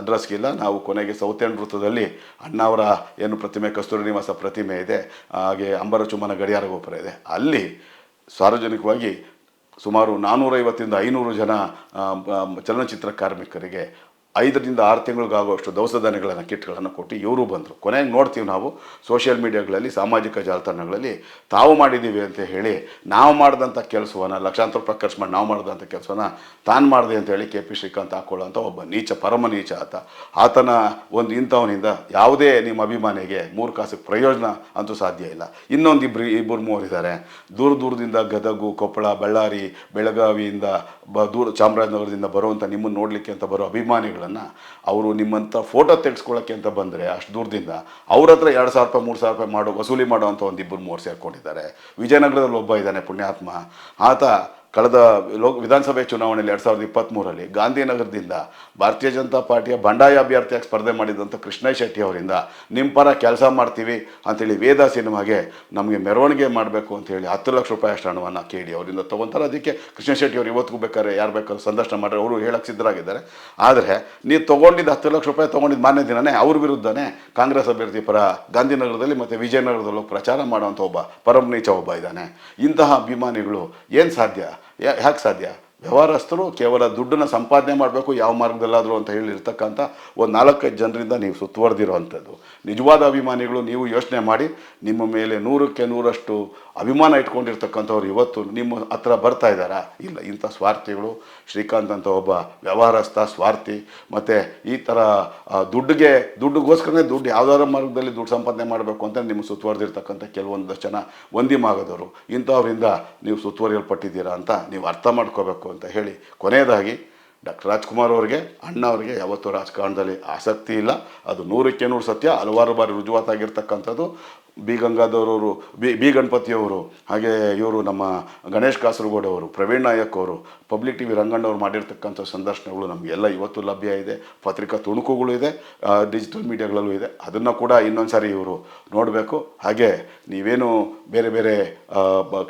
ಅಡ್ರೆಸ್ಗಿಲ್ಲ ನಾವು ಕೊನೆಗೆ ಸೌತ್ ಎಂಡ್ ವೃತ್ತದಲ್ಲಿ ಅಣ್ಣವರ ಏನು ಪ್ರತಿಮೆ, ಕಸ್ತೂರಿ ನಿವಾಸ ಪ್ರತಿಮೆ ಇದೆ, ಹಾಗೆ ಅಂಬರ ಚುಮ್ಮನ ಗಡಿಯಾರ ಗೋಪುರ ಇದೆ. ಅಲ್ಲಿ ಸಾರ್ವಜನಿಕವಾಗಿ ಸುಮಾರು ನಾನ್ನೂರೈವತ್ತಿಂದ ಐನೂರು ಜನ ಚಲನಚಿತ್ರ ಕಾರ್ಮಿಕರಿಗೆ ಐದರಿಂದ ಆರು ತಿಂಗಳಿಗಾಗುವಷ್ಟು ದವಸ ಧಾನ್ಯಗಳನ್ನು, ಕಿಟ್ಗಳನ್ನು ಕೊಟ್ಟು ಇವರು ಬಂದರು. ಕೊನೆಗೆ ನೋಡ್ತೀವಿ ನಾವು ಸೋಷಿಯಲ್ ಮೀಡಿಯಾಗಳಲ್ಲಿ ಸಾಮಾಜಿಕ ಜಾಲತಾಣಗಳಲ್ಲಿ ತಾವು ಮಾಡಿದ್ದೀವಿ ಅಂತ ಹೇಳಿ ನಾವು ಮಾಡಿದಂಥ ಕೆಲಸವನ್ನು, ಲಕ್ಷಾಂತರ ರೂಪಾಯಿ ಖರ್ಚು ಮಾಡಿ ನಾವು ಮಾಡಿದಂಥ ಕೆಲಸವನ್ನು ತಾನು ಮಾಡಿದೆ ಅಂತ ಹೇಳಿ ಕೆ ಪಿ ಶ್ರೀಕಾಂತ್ ಹಾಕೊಳ್ಳೋಂಥ ಒಬ್ಬ ನೀಚ, ಪರಮ ನೀಚ ಆತ. ಆತನ ಒಂದು ಇಂಥವನಿಂದ ಯಾವುದೇ ನಿಮ್ಮ ಅಭಿಮಾನಿಗೆ ಮೂರು ಕಾಸಿಗೆ ಪ್ರಯೋಜನ ಅಂತೂ ಸಾಧ್ಯ ಇಲ್ಲ. ಇನ್ನೊಂದು ಇಬ್ಬರು ಇಬ್ಬರು ಮೂವರಿದ್ದಾರೆ. ದೂರ ದೂರದಿಂದ ಗದಗು, ಕೊಪ್ಪಳ, ಬಳ್ಳಾರಿ, ಬೆಳಗಾವಿಯಿಂದ ಬ, ದೂರ ಚಾಮರಾಜನಗರದಿಂದ ಬರುವಂಥ ನಿಮ್ಮನ್ನು ನೋಡಲಿಕ್ಕೆ ಅಂತ ಬರೋ ಅಭಿಮಾನಿಗಳನ್ನು ಅವರು ನಿಮ್ಮಂಥ ಫೋಟೋ ತೆಗೆಸ್ಕೊಳ್ಳೋಕ್ಕೆ ಅಂತ ಬಂದರೆ ಅಷ್ಟು ದೂರದಿಂದ ಅವ್ರ ಹತ್ರ ಎರಡು ಸಾವಿರ ರೂಪಾಯಿ, ಮೂರು ಸಾವಿರ ರೂಪಾಯಿ ಮಾಡೋ, ವಸೂಲಿ ಮಾಡುವಂಥ ಒಂದು ಇಬ್ಬರು ಮೂರು ಸೇರ್ಕೊಂಡಿದ್ದಾರೆ ವಿಜಯನಗರದಲ್ಲಿ ಒಬ್ಬ ಇದ್ದಾನೆ ಪುಣ್ಯಾತ್ಮ. ಆತ ಕಳೆದ ಲೋಕ ವಿಧಾನಸಭೆ ಚುನಾವಣೆಯಲ್ಲಿ ಎರಡು ಸಾವಿರದ ಇಪ್ಪತ್ತ್ಮೂರರಲ್ಲಿ ಗಾಂಧಿನಗರದಿಂದ ಭಾರತೀಯ ಜನತಾ ಪಾರ್ಟಿಯ ಬಂಡಾಯ ಅಭ್ಯರ್ಥಿಯಾಗಿ ಸ್ಪರ್ಧೆ ಮಾಡಿದಂಥ ಕೃಷ್ಣ ಶೆಟ್ಟಿ ಅವರಿಂದ ನಿಮ್ಮ ಪರ ಕೆಲಸ ಮಾಡ್ತೀವಿ ಅಂತೇಳಿ ವೇದ ಸಿನಿಮಾಗೆ ನಮಗೆ ಮೆರವಣಿಗೆ ಮಾಡಬೇಕು ಅಂತೇಳಿ ಹತ್ತು ಲಕ್ಷ ರೂಪಾಯಿ ಅಷ್ಟು ಹಣವನ್ನು ಕೇಳಿ ಅವರಿಂದ ತೊಗೊಂತಾರೆ. ಅದಕ್ಕೆ ಕೃಷ್ಣ ಶೆಟ್ಟಿ ಅವರು ಇವತ್ತಿಗೂ ಬೇಕಾದ್ರೆ ಯಾರು ಬೇಕಾದ್ರೂ ಸಂದರ್ಶನ ಮಾಡಿದ್ರೆ ಅವರು ಹೇಳಕ್ಕೆ ಸಿದ್ಧರಾಗಿದ್ದಾರೆ. ಆದರೆ ನೀವು ತೊಗೊಂಡಿದ್ದ ಹತ್ತು ಲಕ್ಷ ರೂಪಾಯಿ ತೊಗೊಂಡಿದ್ದು ಮಾನ್ಯ ದಿನನೇ ಅವ್ರ ವಿರುದ್ಧನೇ ಕಾಂಗ್ರೆಸ್ ಅಭ್ಯರ್ಥಿ ಪರ ಗಾಂಧಿನಗರದಲ್ಲಿ ಮತ್ತು ವಿಜಯನಗರದಲ್ಲೂ ಪ್ರಚಾರ ಮಾಡುವಂಥ ಒಬ್ಬ ಪರಮ ನೀಚ ಒಬ್ಬ ಇದ್ದಾನೆ. ಇಂತಹ ಅಭಿಮಾನಿಗಳು ಏನು ಸಾಧ್ಯ? ಯಾಕೆ ಸಾಧ್ಯ? ವ್ಯವಹಾರಸ್ಥರು ಕೇವಲ ದುಡ್ಡನ್ನು ಸಂಪಾದನೆ ಮಾಡಬೇಕು, ಯಾವ ಮಾರ್ಗದಲ್ಲಾದರೂ ಅಂತ ಹೇಳಿರ್ತಕ್ಕಂಥ ಒಂದು ನಾಲ್ಕೈದು ಜನರಿಂದ ನೀವು ಸುತ್ತುವರೆದಿರುವಂಥದ್ದು ನಿಜವಾದ ಅಭಿಮಾನಿಗಳು ನೀವು ಯೋಚನೆ ಮಾಡಿ, ನಿಮ್ಮ ಮೇಲೆ ನೂರಕ್ಕೆ ನೂರಷ್ಟು ಅಭಿಮಾನ ಇಟ್ಕೊಂಡಿರ್ತಕ್ಕಂಥವ್ರು ಇವತ್ತು ನಿಮ್ಮ ಹತ್ರ ಬರ್ತಾ ಇದ್ದಾರಾ? ಇಲ್ಲ, ಇಂಥ ಸ್ವಾರ್ಥಿಗಳು, ಶ್ರೀಕಾಂತ್ ಅಂತ ಒಬ್ಬ ವ್ಯವಹಾರಸ್ಥ ಸ್ವಾರ್ಥಿ, ಮತ್ತು ಈ ಥರ ದುಡ್ಡಿಗೆ, ದುಡ್ಡುಗೋಸ್ಕರನೇ ದುಡ್ಡು ಯಾವುದಾದ್ರೂ ಮಾರ್ಗದಲ್ಲಿ ದುಡ್ಡು ಸಂಪಾದನೆ ಮಾಡಬೇಕು ಅಂತ ನಿಮ್ಮ ಸುತ್ತುವರೆದಿರ್ತಕ್ಕಂಥ ಕೆಲವೊಂದು ಜನ ಒಂದಿಮಾಗದವರು ಇಂಥವರಿಂದ ನೀವು ಸುತ್ತುವರಿಯಲ್ಪಟ್ಟಿದ್ದೀರಾ ಅಂತ ನೀವು ಅರ್ಥ ಮಾಡ್ಕೋಬೇಕು ಅಂತ ಹೇಳಿ ಕೊನೆಯದಾಗಿ ಡಾಕ್ಟರ್ ರಾಜ್ಕುಮಾರ್ ಅವರಿಗೆ, ಅಣ್ಣ ಅವರಿಗೆ ಯಾವತ್ತೂ ರಾಜಕಾರಣದಲ್ಲಿ ಆಸಕ್ತಿ ಇಲ್ಲ. ಅದು ನೂರಕ್ಕೆ ನೂರು ಸತ್ಯ, ಹಲವಾರು ಬಾರಿ ರುಜುವಾತಾಗಿರ್ತಕ್ಕಂಥದ್ದು. ಬಿ ಗಂಗಾಧರವರು, ಬಿ ಬಿ ಗಣಪತಿಯವರು, ಹಾಗೆ ಇವರು ನಮ್ಮ ಗಣೇಶ್ ಕಾಸರಗೋಡು ಅವರು, ಪ್ರವೀಣ್ ನಾಯಕ್ ಅವರು, ಪಬ್ಲಿಕ್ ಟಿ ವಿ ರಂಗಣ್ಣವ್ರು ಮಾಡಿರ್ತಕ್ಕಂಥ ಸಂದರ್ಶನಗಳು ನಮಗೆಲ್ಲ ಇವತ್ತು ಲಭ್ಯ ಇದೆ. ಪತ್ರಿಕಾ ತುಣುಕುಗಳು ಇದೆ ಡಿಜಿಟಲ್ ಮೀಡಿಯಾಗಳಲ್ಲೂ ಇದೆ. ಅದನ್ನು ಕೂಡ ಇನ್ನೊಂದು ಸಾರಿ ಇವರು ನೋಡಬೇಕು. ಹಾಗೆ ನೀವೇನು ಬೇರೆ ಬೇರೆ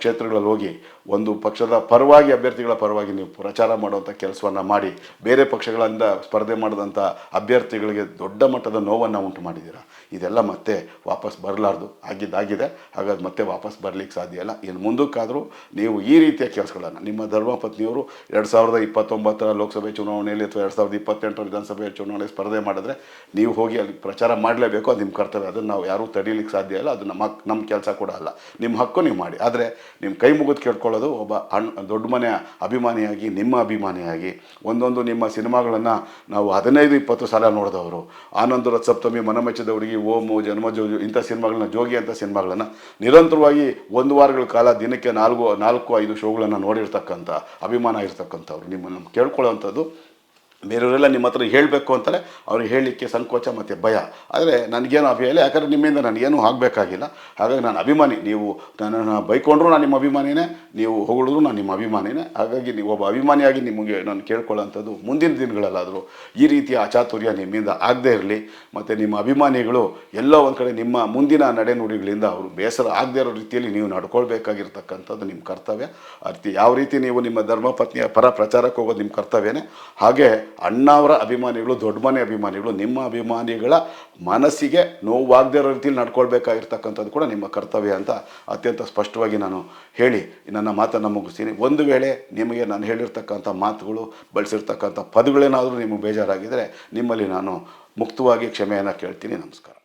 ಕ್ಷೇತ್ರಗಳಲ್ಲಿ ಹೋಗಿ ಒಂದು ಪಕ್ಷದ ಪರವಾಗಿ, ಅಭ್ಯರ್ಥಿಗಳ ಪರವಾಗಿ ನೀವು ಪ್ರಚಾರ ಮಾಡುವಂಥ ಕೆಲಸವನ್ನು ಮಾಡಿ, ಬೇರೆ ಪಕ್ಷಗಳಿಂದ ಸ್ಪರ್ಧೆ ಮಾಡಿದಂಥ ಅಭ್ಯರ್ಥಿಗಳಿಗೆ ದೊಡ್ಡ ಮಟ್ಟದ ನೋವನ್ನು ಉಂಟು ಮಾಡಿದ್ದೀರಾ? ಇದೆಲ್ಲ ಮತ್ತೆ ವಾಪಸ್ ಬರಲಾರ್ದು. ಆಗಿದ್ದಾಗಿದೆ ಹಾಗಾಗಿ ಮತ್ತೆ ವಾಪಸ್ ಬರಲಿಕ್ಕೆ ಸಾಧ್ಯ ಇಲ್ಲ. ಇನ್ನು ಮುಂದಕ್ಕಾದರೂ ನೀವು ಈ ರೀತಿಯ ಕೆಲಸಗಳನ್ನು ನಿಮ್ಮ ಧರ್ಮಪತ್ನಿಯವರು ಎರಡು ಸಾವಿರದ ಇಪ್ಪತ್ತೊಂಬತ್ತರ ಲೋಕಸಭೆ ಚುನಾವಣೆಯಲ್ಲಿ ಅಥವಾ ಎರಡು ಸಾವಿರದ ಇಪ್ಪತ್ತೆಂಟರ ವಿಧಾನಸಭೆ ಚುನಾವಣೆ ಸ್ಪರ್ಧೆ ಮಾಡಿದ್ರೆ ನೀವು ಹೋಗಿ ಅಲ್ಲಿ ಪ್ರಚಾರ ಮಾಡಲೇಬೇಕು ಅದು ನಿಮ್ಮ ಕರ್ತವ್ಯ. ಅದನ್ನು ನಾವು ಯಾರೂ ತಡೀಲಿಕ್ಕೆ ಸಾಧ್ಯ ಇಲ್ಲ. ಅದು ನಮ್ಮ ನಮ್ಮ ಕೆಲಸ ಕೂಡ ಅಲ್ಲ. ನಿಮ್ಮ ಹಕ್ಕು ನೀವು ಮಾಡಿ. ಆದರೆ ನಿಮ್ಮ ಕೈ ಮುಗಿದು ಕೇಳ್ಕೊಳ್ಳೋದು ಒಬ್ಬ ಅಣ್, ದೊಡ್ಡ ಮನೆಯ ಅಭಿಮಾನಿಯಾಗಿ, ನಿಮ್ಮ ಅಭಿಮಾನಿಯಾಗಿ, ಒಂದೊಂದು ನಿಮ್ಮ ಸಿನಿಮಾಗಳನ್ನು ನಾವು ಹದಿನೈದು, ಇಪ್ಪತ್ತು ಸಲ ನೋಡಿದವರು. ಆನಂದ ರಥ ಸಪ್ತಮಿ ಮನಮೆಚ್ಚದ ಹುಡುಗಿ ಓಮು ಜನ್ಮ ಜೋಜು ಇಂಥ ಸಿನಿಮಾಗಳನ್ನ ಜೋಗಿ ಅಂತ ಸಿನಿಮಾಗಳನ್ನು ನಿರಂತರವಾಗಿ ಒಂದು ವಾರಗಳ ಕಾಲ ದಿನಕ್ಕೆ ನಾಲ್ಕು ನಾಲ್ಕು, ಐದು ಶೋಗಳನ್ನು ನೋಡಿರ್ತಕ್ಕಂಥ, ಅಭಿಮಾನ ಇರ್ತಕ್ಕಂಥವ್ರು ನಿಮ್ಮನ್ನು ಕೇಳ್ಕೊಳ್ಳೋವಂಥದ್ದು ಬೇರೆಯವರೆಲ್ಲ ನಿಮ್ಮ ಹತ್ರ ಹೇಳಬೇಕು ಅಂತಾರೆ ಅವ್ರಿಗೆ ಹೇಳಲಿಕ್ಕೆ ಸಂಕೋಚ ಮತ್ತು ಭಯ. ಆದರೆ ನನಗೇನು ಇಲ್ಲ, ಯಾಕಂದರೆ ನಿಮ್ಮಿಂದ ನನಗೇನು ಆಗಬೇಕಾಗಿಲ್ಲ. ಹಾಗಾಗಿ ನಾನು ಅಭಿಮಾನಿ. ನೀವು ನನ್ನನ್ನು ಬೈಕೊಂಡ್ರು ನಾನು ನಿಮ್ಮ ಅಭಿಮಾನಿನೇ, ನೀವು ಹೊಗಳಿದ್ರು ನಾನು ನಿಮ್ಮ ಅಭಿಮಾನಿನೇ. ಹಾಗಾಗಿ ನೀವು ಒಬ್ಬ ಅಭಿಮಾನಿಯಾಗಿ ನಿಮಗೆ ನಾನು ಕೇಳ್ಕೊಳ್ಳೋಂಥದ್ದು ಮುಂದಿನ ದಿನಗಳಲ್ಲಾದರೂ ಈ ರೀತಿಯ ಅಚಾತುರ್ಯ ನಿಮ್ಮಿಂದ ಆಗದೇ ಇರಲಿ. ಮತ್ತು ನಿಮ್ಮ ಅಭಿಮಾನಿಗಳು ಎಲ್ಲೋ ಒಂದು ಕಡೆ ನಿಮ್ಮ ಮುಂದಿನ ನಡೆನುಡಿಗಳಿಂದ ಅವರು ಬೇಸರ ಆಗದೇ ಇರೋ ರೀತಿಯಲ್ಲಿ ನೀವು ನಡ್ಕೊಳ್ಬೇಕಾಗಿರ್ತಕ್ಕಂಥದ್ದು ನಿಮ್ಮ ಕರ್ತವ್ಯ. ಆ ಯಾವ ರೀತಿ ನೀವು ನಿಮ್ಮ ಧರ್ಮಪತ್ನಿಯ ಪರ ಪ್ರಚಾರಕ್ಕೆ ಹೋಗೋದು ನಿಮ್ಮ ಕರ್ತವ್ಯನೇ. ಹಾಗೆ ಅಣ್ಣವರ ಅಭಿಮಾನಿಗಳು, ದೊಡ್ಡ ಮನೆ ಅಭಿಮಾನಿಗಳು, ನಿಮ್ಮ ಅಭಿಮಾನಿಗಳ ಮನಸ್ಸಿಗೆ ನೋವಾಗದೇ ಇರೋ ರೀತಿಯಲ್ಲಿ ನಡ್ಕೊಳ್ಬೇಕಾಗಿರ್ತಕ್ಕಂಥದ್ದು ಕೂಡ ನಿಮ್ಮ ಕರ್ತವ್ಯ ಅಂತ ಅತ್ಯಂತ ಸ್ಪಷ್ಟವಾಗಿ ನಾನು ಹೇಳಿ ನನ್ನ ಮಾತನ್ನು ಮುಗಿಸ್ತೀನಿ. ಒಂದು ವೇಳೆ ನಿಮಗೆ ನಾನು ಹೇಳಿರ್ತಕ್ಕಂಥ ಮಾತುಗಳು, ಬಳಸಿರ್ತಕ್ಕಂಥ ಪದಗಳೇನಾದರೂ ನಿಮಗೆ ಬೇಜಾರಾಗಿದ್ದರೆ ನಿಮ್ಮಲ್ಲಿ ನಾನು ಮುಕ್ತವಾಗಿ ಕ್ಷಮೆಯನ್ನು ಕೇಳ್ತೀನಿ. ನಮಸ್ಕಾರ.